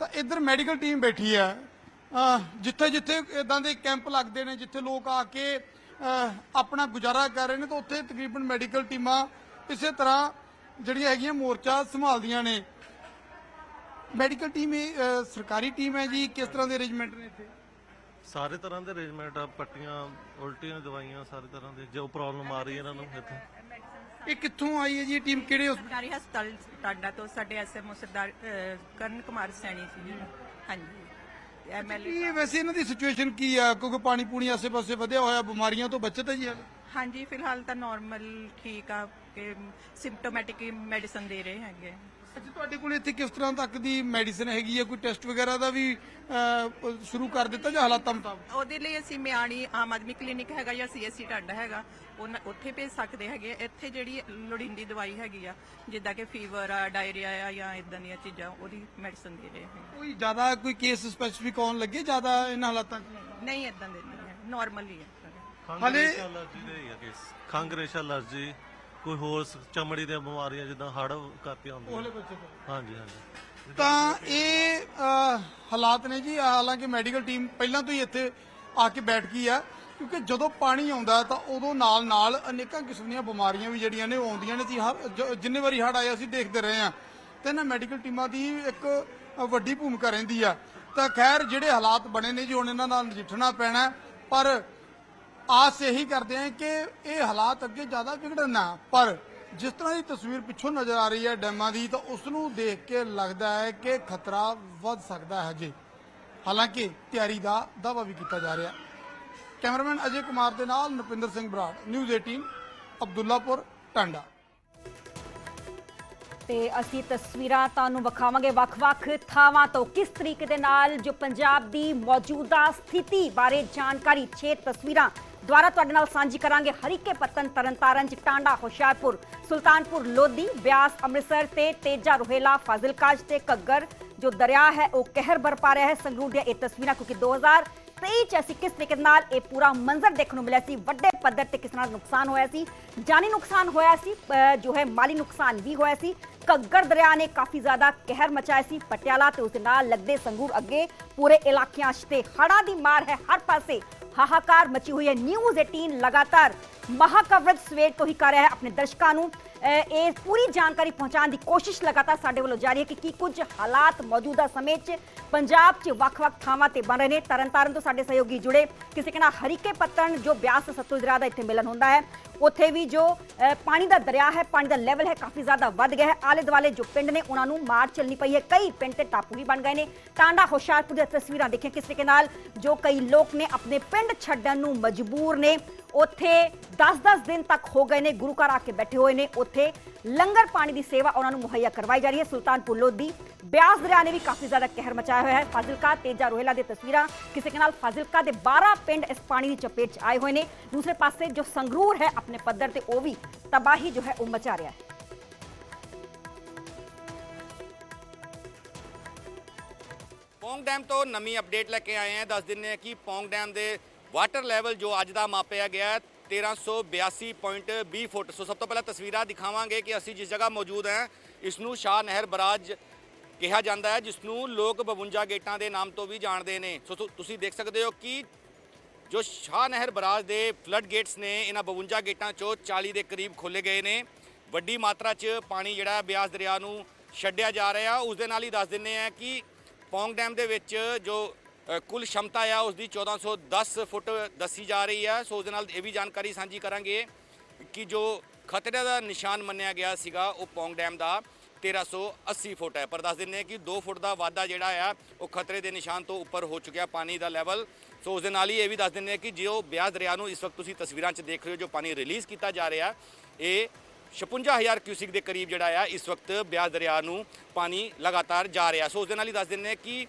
G: ਤਾਂ ਇੱਧਰ ਮੈਡੀਕਲ ਟੀਮ ਬੈਠੀ ਹੈ। ਜਿੱਥੇ ਜਿੱਥੇ ਇਦਾਂ ਦੇ ਕੈਂਪ ਲੱਗਦੇ ਨੇ ਜਿੱਥੇ ਲੋਕ ਆ ਕੇ ਆਪਣਾ ਗੁਜ਼ਾਰਾ ਕਰ ਰਹੇ ਨੇ ਤਾਂ ਉੱਥੇ ਤਕਰੀਬਨ ਮੈਡੀਕਲ ਟੀਮਾਂ ਇਸੇ ਤਰ੍ਹਾਂ ਜਿਹੜੀਆਂ ਹੈਗੀਆਂ ਮੋਰਚਾ ਸੰਭਾਲਦੀਆਂ ਨੇ। ਮੈਡੀਕਲ ਟੀਮ ਇਹ ਸਰਕਾਰੀ ਟੀਮ ਹੈ ਜੀ। ਕਿਸ ਤਰ੍ਹਾਂ ਦੇ ਅਰੇਂਜਮੈਂਟ ਨੇ ਇੱਥੇ?
L: ਸਾਰੇ ਤਰ੍ਹਾਂ ਦੇ ਅਰੇਂਜਮੈਂਟ ਆ ਪੱਟੀਆਂ ਉਲਟੀਆਂ ਦਵਾਈਆਂ ਸਾਰੇ ਤਰ੍ਹਾਂ ਦੇ। ਜੋ ਪ੍ਰੋਬਲਮ ਆ ਰਹੀ ਹੈ ਇਹਨਾਂ ਨੂੰ ਇੱਥੇ।
G: ਇਹ ਕਿੱਥੋਂ ਆਈ ਹੈ ਜੀ ਇਹ ਟੀਮ? ਕਿਹੜੇ?
M: ਸਰਕਾਰੀ ਹਸਪਤਾਲ ਟਾਡਾ ਤੋਂ ਸਾਡੇ ਐਸਐਮਓ ਸਰਦਾਰ ਅਹ, ਕਰਨ ਕੁਮਾਰ ਸੈਣੀ ਸੀ ਜੀ। ਹਾਂਜੀ। ਐਮਐਲਏ
G: ਕੀ ਵੈਸੇ ਇਹਨਾਂ ਦੀ ਸਿਚੁਏਸ਼ਨ ਕੀ ਆ? ਕਿਉਂਕਿ ਪਾਣੀ ਪੂਣੀ ਆਸੇ-ਪਾਸੇ ਵਧਿਆ ਹੋਇਆ ਬਿਮਾਰੀਆਂ ਤੋਂ ਬਚਤ ਹੈ ਜੀ ਹਾਲੇ?
M: ਹਾਂਜੀ ਫਿਲਹਾਲ ਤਾਂ ਨਾਰਮਲ ਠੀਕ ਆ। ਕਿ ਸਿੰਪਟੋਮੈਟਿਕ ਮੈਡੀਸਨ ਦੇ ਰਹੇ ਹੈਗੇ
G: ਅੱਛਾ ਤੁਹਾਡੇ ਕੋਲ ਇੱਥੇ ਕਿਸ ਤਰ੍ਹਾਂ ਤੱਕ ਦੀ ਮੈਡੀਸਿਨ ਹੈਗੀ ਹੈ? ਕੋਈ ਟੈਸਟ ਵਗੈਰਾ ਦਾ ਵੀ ਅਹ, ਸ਼ੁਰੂ ਕਰ ਦਿੱਤਾ ਜਾਂ ਹਾਲਾਤਾਂ ਮੁਤਾਬਕ?
M: ਉਹਦੇ ਲਈ ਅਸੀਂ ਮਿਆਣੀ ਆਮ ਆਦਮੀ ਕਲੀਨਿਕ ਹੈਗਾ ਜਾਂ ਸੀਐਸਸੀ ਟਾਡਾ ਹੈਗਾ ਉਹਨਾਂ- ਉੱਥੇ ਭੇਜ ਸਕਦੇ ਹੈਗੇ ਇੱਥੇ ਜਿਹੜੀ ਲੋੜੀਂਦੀ ਦਵਾਈ ਹੈਗੀ ਆ ਜਿੱਦਾਂ ਕਿ ਫੀਵਰ ਆ ਡਾਇਰੀਆ ਆ ਜਾਂ ਇਦਾਂ ਦੀਆਂ ਚੀਜ਼ਾਂ ਉਹਦੀ ਮੈਡੀਸਨ ਦੇ ਰਹੇ ਹੈਗੇ।
G: ਕੋਈ ਜ਼ਿਆਦਾ ਕੋਈ ਕੇਸ ਸਪੈਸੀਫਿਕ ਆਉਣ ਲੱਗੇ ਜ਼ਿਆਦਾ ਇਹਨਾਂ ਹਾਲਾਤਾਂ 'ਚ?
M: ਨਹੀਂ ਇਦਾਂ ਦੇ ਨਹੀਂ ਹੈ ਨਾਰਮਲ ਹੀ ਹੈ। ਸਾਰੇ।
L: ਖੰਘ ਰੇਸ਼ਾ ਅਲਰਜੀ ਦੇ ਹੀ ਆ ਕੇਸ ਖੰਘ ਰੇਸ਼ਾ ਅਲਰਜੀ ਕੋਈ ਹੋਰ ਸ- ਚਮੜੀ ਦੀਆਂ ਬਿਮਾਰੀਆਂ ਜਿੱਦਾਂ ਹੜ੍ਹ ਕਰਕੇ ਆਉਂਦੀਆਂ ਹਾਂਜੀ ਹਾਂਜੀ।
G: ਤਾਂ ਇਹ ਹਾਲਾਤ ਨੇ ਜੀ ਹਾਲਾਂਕਿ ਮੈਡੀਕਲ ਟੀਮ ਪਹਿਲਾਂ ਤੋਂ ਹੀ ਇੱਥੇ ਆ ਕੇ ਬੈਠ ਗਈ ਆ ਕਿਉਂਕਿ ਜਦੋਂ ਪਾਣੀ ਆਉਂਦਾ ਤਾਂ ਉਦੋਂ ਨਾਲ ਨਾਲ ਅਨੇਕਾਂ ਕਿਸਮ ਦੀਆਂ ਬਿਮਾਰੀਆਂ ਵੀ ਜਿਹੜੀਆਂ ਨੇ ਉਹ ਆਉਂਦੀਆਂ ਨੇ। ਜੀ ਹਰ ਜ- ਜਿੰਨੇ ਵਾਰੀ ਹੜ ਆਏ ਅਸੀਂ ਦੇਖਦੇ ਰਹੇ ਆ ਤੇ ਇਹਨਾਂ ਮੈਡੀਕਲ ਟੀਮਾਂ ਦੀ ਇੱਕ ਅ, ਵੱਡੀ ਭੂਮਿਕਾ ਰਹਿੰਦੀ ਆ। ਤਾਂ ਖੈਰ ਜਿਹੜੇ ਹਾਲਾਤ ਬਣੇ ਨੇ ਜੀ ਹੁਣ ਇਹਨਾਂ ਨਾਲ ਨਜਿੱਠਣਾ ਪੈਣਾ ਹੈ। ਪਰ ਆਸ ਇਹੀ ਕਰਦੇ ਹਾਂ ਕਿ ਇਹ ਹਾਲਾਤ ਅੱਗੇ ਜ਼ਿਆਦਾ ਵਿਗੜਨ ਨਾ, ਪਰ ਜਿਸ ਤਰ੍ਹਾਂ ਦੀ ਤਸਵੀਰ ਪਿੱਛੋਂ ਨਜ਼ਰ ਆ ਰਹੀ ਹੈ ਡੈਮਾਂ ਦੀ, ਤਾਂ ਉਸ ਨੂੰ ਦੇਖ ਕੇ ਲੱਗਦਾ ਹੈ ਕਿ ਖਤਰਾ ਵੱਧ ਸਕਦਾ ਹੈ ਜੀ ਹਾਲਾਂਕਿ ਤਿਆਰੀ ਦਾ ਦਾਅਵਾ ਵੀ ਕੀਤਾ ਜਾ ਰਿਹਾ। ਕੈਮਰਾਮੈਨ ਅਜੇ ਕੁਮਾਰ ਦੇ ਨਾਲ ਨੁਪਿੰਦਰ ਸਿੰਘ ਬਰਾੜ, ਨਿਊਜ਼ 18 ਅਬਦੁੱਲਾਪੁਰ, ਟਾਂਡਾ।
F: ਤੇ ਅਸੀਂ ਤਸਵੀਰਾਂ ਤੁਹਾਨੂੰ ਵਿਖਾਵਾਂਗੇ ਵੱਖ-ਵੱਖ ਥਾਵਾਂ ਤੋਂ। ਕਿਸ ਤਰੀਕੇ ਦੇ ਨਾਲ ਜੋ ਪੰਜਾਬ ਦੀ ਮੌਜੂਦਾ ਸਥਿਤੀ ਬਾਰੇ ਜਾਣਕਾਰੀ 6 ਤਸਵੀਰਾਂ ਦੁਆਰਾ ਤੁਹਾਡੇ ਨਾਲ ਸਾਂਝੀ ਕਰਾਂਗੇ ਹਰੀਕੇ ਪੱਤਨ ਤਰਨਤਾਰਨ ਟਾਂਡਾ ਹੁਸ਼ਿਆਰਪੁਰ, ਸੁਲਤਾਨਪੁਰ, ਲੋਧੀ, ਬਿਆਸ, ਅੰਮ੍ਰਿਤਸਰ ਤੇ ਤੇਜਾ, ਰੋਹੇਲਾ ਫਾਜ਼ਿਲਕਾ ਤੇ ਘੱਗਰ, ਜੋ ਦਰਿਆ ਹੈ, ਉਹ ਕਹਿਰ ਬਰਪਾ ਰਿਹਾ ਹੈ। ਸੰਗਰੂਰ ਦੀਆਂ ਇਹ ਤਸਵੀਰਾਂ, ਕਿਉਂਕਿ 2000 2023 ਚ ਅਸੀਂ ਕਿਸ ਤਰੀਕੇ ਨਾਲ ਇਹ ਪੂਰਾ ਮੰਜ਼ਰ ਦੇਖਣ ਨੂੰ ਮਿਲਿਆ ਸੀ, ਵੱਡੇ ਪੱਧਰ ਤੇ ਕਿਸ ਨਾਲ ਨੁਕਸਾਨ ਹੋਇਆ ਸੀ, ਜਾਨੀ ਨੁਕਸਾਨ ਹੋਇਆ ਸੀ ਜੋ ਹੈ ਮਾਲੀ ਨੁਕਸਾਨ ਵੀ ਹੋਇਆ ਸੀ। ਘੱਗਰ ਦਰਿਆ ਨੇ ਕਾਫੀ ਜ਼ਿਆਦਾ ਕਹਿਰ ਮਚਾਇਆ ਸੀ, ਪਟਿਆਲਾ ਤੇ ਉਸ ਨਾਲ ਲੱਗਦੇ ਸੰਗਰੂਰ ਅੱਗੇ ਪੂਰੇ ਇਲਾਕਿਆਂ 'ਚ ਤੇ ਹੜ੍ਹਾਂ ਦੀ ਮਾਰ ਹੈ, ਹਰ ਪਾਸੇ ਹਾਹਾਕਾਰ ਮਚੀ ਹੋਈ ਹੈ। ਨਿਊਜ਼ 18 ਲਗਾਤਾਰ ਮਹਾ ਕਵਰੇਜ ਸਵੇਰ ਤੋਂ ਹੀ ਕਰ ਰਿਹਾ ਹੈ। ਆਪਣੇ ਦਰਸ਼ਕਾਂ ਨੂੰ ਇਹ ਪੂਰੀ ਜਾਣਕਾਰੀ ਪਹੁੰਚਾਉਣ ਦੀ ਕੋਸ਼ਿਸ਼ ਲਗਾਤਾਰ ਸਾਡੇ ਵੱਲੋਂ ਜਾਰੀ ਹੈ ਕਿ ਕੀ ਕੁਝ ਹਾਲਾਤ ਮੌਜੂਦਾ ਸਮੇਂ 'ਚ ਪੰਜਾਬ 'ਚ ਵੱਖ-ਵੱਖ ਥਾਵਾਂ ਤੇ ਬਣ ਰਹੇ ਨੇ। ਤਰਨਤਾਰਨ ਤੋਂ ਸਾਡੇ ਸਹਿਯੋਗੀ ਜੁੜੇ। ਕਿਸੇ ਕਹਿੰਦਾ ਹਰੀਕੇ ਪੱਤਣ ਜੋ ਬਿਆਸ ਸਤਲੁਜ ਦਰਿਆ ਦਾ ਇੱਥੇ ਮਿਲਨ ਹੁੰਦਾ ਹੈ। ਉੱਥੇ ਵੀ ਜੋ ਪਾਣੀ ਦਾ ਦਰਿਆ ਹੈ, ਪਾਣੀ ਦਾ ਲੈਵਲ ਹੈ ਕਾਫੀ ਜ਼ਿਆਦਾ ਵੱਧ ਗਿਆ ਹੈ। ਆਲੇ ਦੁਆਲੇ ਜੋ ਪਿੰਡ ਨੇ ਉਹਨਾਂ ਨੂੰ ਮਾਰ ਚੱਲਣੀ ਪਈ ਹੈ। ਕਈ ਪਿੰਡ ਤੇ ਟਾਪੂ ਵੀ ਬਣ ਗਏ ਨੇ। ਟਾਂਡਾ ਹੁਸ਼ਿਆਰਪੁਰ ਦੀਆਂ ਤਸਵੀਰਾਂ ਦੇਖੀਆਂ। ਕਿਸ ਤਰੀਕੇ ਨਾਲ ਜੋ ਕਈ ਲੋਕ ਨੇ, ਆਪਣੇ ਪਿੰਡ ਛੱਡਣ ਨੂੰ ਮਜਬੂਰ ਨੇ। ਉੱਥੇ 10-10 ਦਿਨ ਤੱਕ ਹੋ ਗਏ ਨੇ, ਗੁਰੂ ਘਰ ਆ ਕੇ ਬੈਠੇ ਹੋਏ ਨੇ। ਉੱਥੇ ਲੰਗਰ ਪਾਣੀ ਦੀ ਸੇਵਾ ਉਹਨਾਂ ਨੂੰ ਮੁਹੱਈਆ ਕਰਵਾਈ ਜਾ ਰਹੀ ਹੈ। ਸੁਲਤਾਨਪੁਰ ਲੋਧੀ, ਬਿਆਸ ਦਰਿਆ ਨੇ ਵੀ ਕਾਫੀ ਜ਼ਿਆਦਾ ਕਹਿਰ ਮਚਾਇਆ ਹੋਇਆ ਹੈ। ਫਾਜ਼ਿਲਕਾ, ਤੇਜਾ ਰੋਹਿਲਾ ਦੇ ਤਸਵੀਰਾਂ ਕਿਸੇ ਕੇ ਫਾਜ਼ਿਲਕਾ ਦੇ 12 ਪਿੰਡ ਇਸ ਪਾਣੀ ਦੀ ਚਪੇਟ 'ਚ ਆਏ ਹੋਏ ਨੇ। ਦੂਸਰੇ ਪਾਸੇ ਜੋ ਸੰਗਰੂਰ ਹੈ ਆਪਣੇ ਪੱਧਰ ਤੇ, ਉਹ ਵੀ ਤਬਾਹੀ ਜੋ ਹੈ ਉਹ ਮਚਾ ਰਿਹਾ ਹੈ।
N: ਪੌਂਗ ਡੈਮ ਤੋਂ ਨਵੀਂ ਅਪਡੇਟ ਲੈ ਕੇ ਆਏ ਹਾਂ। ਦੱਸ ਦਿੰਦੇ ਹਾਂ ਕਿ ਪੌਂਗ ਡੈਮ ਦੇ ਵਾਟਰ ਲੈਵਲ ਜੋ ਅੱਜ ਦਾ ਮਾਪਿਆ ਗਿਆ ਹੈ, 1382.20 ਫੁੱਟ। ਸੋ ਸਭ ਤੋਂ ਪਹਿਲਾਂ ਤਸਵੀਰਾਂ ਦਿਖਾਵਾਂਗੇ ਕਿ ਅਸੀਂ ਜਿਸ ਜਗ੍ਹਾ ਮੌਜੂਦ ਹਾਂ ਇਸ ਨੂੰ ਸ਼ਾਹ ਨਹਿਰ ਬਰਾਜ ਕਿਹਾ ਜਾਂਦਾ ਹੈ ਜਿਸ ਨੂੰ ਲੋਕ 52 ਗੇਟਾਂ ਦੇ ਨਾਮ ਤੋਂ ਵੀ ਜਾਣਦੇ ਨੇ। ਸੋ ਤੁਸੀਂ ਦੇਖ ਸਕਦੇ ਹੋ ਕਿ ਜੋ ਸ਼ਾਹ ਨਹਿਰ ਬਰਾਜ ਦੇ ਫਲੱਡ ਗੇਟਸ ਨੇ ਇਹਨਾਂ 52 ਗੇਟਾਂ ਚੋਂ 40 ਦੇ ਕਰੀਬ ਖੋਲੇ ਗਏ ਨੇ। ਵੱਡੀ ਮਾਤਰਾ 'ਚ ਪਾਣੀ ਜਿਹੜਾ ਬਿਆਸ ਦਰਿਆ ਨੂੰ ਛੱਡਿਆ ਜਾ ਰਿਹਾ। ਉਸ ਦੇ ਨਾਲ ਹੀ ਦੱਸ ਦਿੰਨੇ ਆ ਕਿ ਪੌਂਗ ਡੈਮ ਦੇ ਵਿੱਚ ਜੋ ਕੁੱਲ ਸ਼ਮਤਾ ਆ ਉਸ ਦੀ 1410 ਫੁੱਟ ਦੱਸੀ ਜਾ ਰਹੀ ਹੈ ਸੋ ਉਸ ਦੇ ਨਾਲ ਇਹ ਵੀ ਜਾਣਕਾਰੀ ਸਾਂਝੀ ਕਰਾਂਗੇ ਕਿ ਜੋ ਖਤਰੇ ਦਾ ਨਿਸ਼ਾਨ ਮੰਨਿਆ ਗਿਆ ਸੀਗਾ, ਉਹ ਪੌਂਗ ਡੈਮ ਦਾ 1380 ਫੁੱਟ ਹੈ। ਪਰ ਦੱਸ ਦਿੰਨੇ ਆ ਕਿ 2 ਫੁੱਟ ਦਾ ਵਾਧਾ ਜਿਹੜਾ ਆ, ਉਹ ਖਤਰੇ ਦੇ ਨਿਸ਼ਾਨ ਤੋਂ ਉੱਪਰ ਹੋ ਚੁੱਕਿਆ ਪਾਣੀ ਦਾ ਲੈਵਲ ਸੋ ਉਸ ਦੇ ਨਾਲ ਹੀ ਇਹ ਵੀ ਦੱਸ ਦਿੰਨੇ ਆ ਕਿ ਜੋ ਬਿਆਸ ਦਰਿਆ ਨੂੰ ਇਸ ਵਕਤ ਤੁਸੀਂ ਤਸਵੀਰਾਂ 'ਚ ਦੇਖ ਰਹੇ ਹੋ, ਜੋ ਪਾਣੀ ਰਿਲੀਜ਼ ਕੀਤਾ ਜਾ ਰਿਹਾ, ਇਹ 56000 ਕਿਊਸਿਕ ਦੇ ਕਰੀਬ ਜਿਹੜਾ ਆ, ਇਸ ਵਕਤ ਬਿਆਸ ਦਰਿਆ ਨੂੰ ਪਾਣੀ ਲਗਾਤਾਰ ਜਾ ਰਿਹਾ। ਸੋ ਉਸ ਦੇ ਨਾਲ ਹੀ ਦੱਸ ਦਿੰਨੇ ਕਿ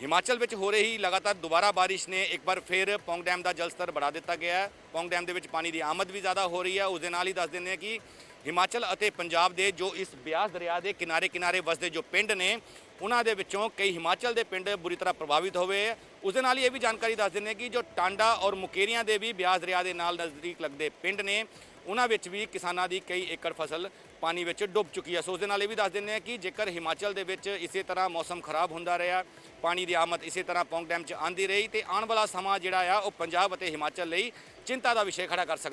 N: ਹਿਮਾਚਲ ਵਿੱਚ ਹੋ ਰਹੀ ਲਗਾਤਾਰ ਦੁਬਾਰਾ ਬਾਰਿਸ਼ ਨੇ ਇੱਕ ਵਾਰ ਫਿਰ ਪੌਂਗ ਡੈਮ ਦਾ ਜਲ ਸਤਰ ਵਧਾ ਦਿੱਤਾ ਗਿਆ ਹੈ ਪੌਂਗ ਡੈਮ ਦੇ ਵਿੱਚ ਪਾਣੀ ਦੀ ਆਮਦ ਵੀ ਜ਼ਿਆਦਾ ਹੋ ਰਹੀ ਹੈ ਉਸ ਦੇ ਨਾਲ ਹੀ ਦੱਸ ਦਿੰਦੇ ਹਾਂ ਕਿ ਹਿਮਾਚਲ ਅਤੇ ਪੰਜਾਬ ਦੇ ਜੋ ਇਸ ਬਿਆਸ ਦਰਿਆ ਦੇ ਕਿਨਾਰੇ ਕਿਨਾਰੇ ਵਸਦੇ ਜੋ ਪਿੰਡ ਨੇ, ਉਹਨਾਂ ਦੇ ਵਿੱਚੋਂ ਕਈ ਹਿਮਾਚਲ ਦੇ ਪਿੰਡ ਬੁਰੀ ਤਰ੍ਹਾਂ ਪ੍ਰਭਾਵਿਤ ਹੋਏ ਹੈ। ਉਸ ਦੇ ਨਾਲ ਹੀ ਇਹ ਵੀ ਜਾਣਕਾਰੀ ਦੱਸ ਦਿੰਦੇ ਹਾਂ ਕਿ ਜੋ ਟਾਂਡਾ ਔਰ ਮੁਕੇਰੀਆਂ ਦੇ ਵੀ ਬਿਆਸ ਦਰਿਆ ਦੇ ਨਾਲ ਨਜ਼ਦੀਕ ਲੱਗਦੇ ਪਿੰਡ ਨੇ, ਉਹਨਾਂ ਵਿੱਚ ਵੀ ਕਿਸਾਨਾਂ ਦੀ ਕਈ ਏਕੜ ਫਸਲ ਪਾਣੀ ਵਿੱਚ ਡੁੱਬ ਚੁੱਕੀ ਹੈ। ਸੋ ਉਸ ਦੇ ਨਾਲ ਇਹ ਵੀ ਦੱਸ ਦਿੰਦੇ ਹਾਂ ਕਿ ਜੇਕਰ ਹਿਮਾਚਲ ਦੇ ਵਿੱਚ ਇਸੇ ਤਰ੍ਹਾਂ ਮੌਸਮ ਖਰਾਬ ਹੁੰਦਾ ਰਿਹਾ, ਪਾਣੀ ਦੀ ਆਮਦ ਇਸੇ ਤਰ੍ਹਾਂ ਪੌਂਗ ਡੈਮ 'ਚ ਆਂਦੀ ਰਹੀ ਤੇ ਆਉਣ ਵਾਲਾ ਸਮਾਂ ਜਿਹੜਾ ਆ, ਉਹ ਪੰਜਾਬ ਅਤੇ ਹਿਮਾਚਲ ਲਈ ਚਿੰਤਾ ਦਾ ਵਿਸ਼ੇ ਖੜਾ ਕਰ ਸਕਦਾ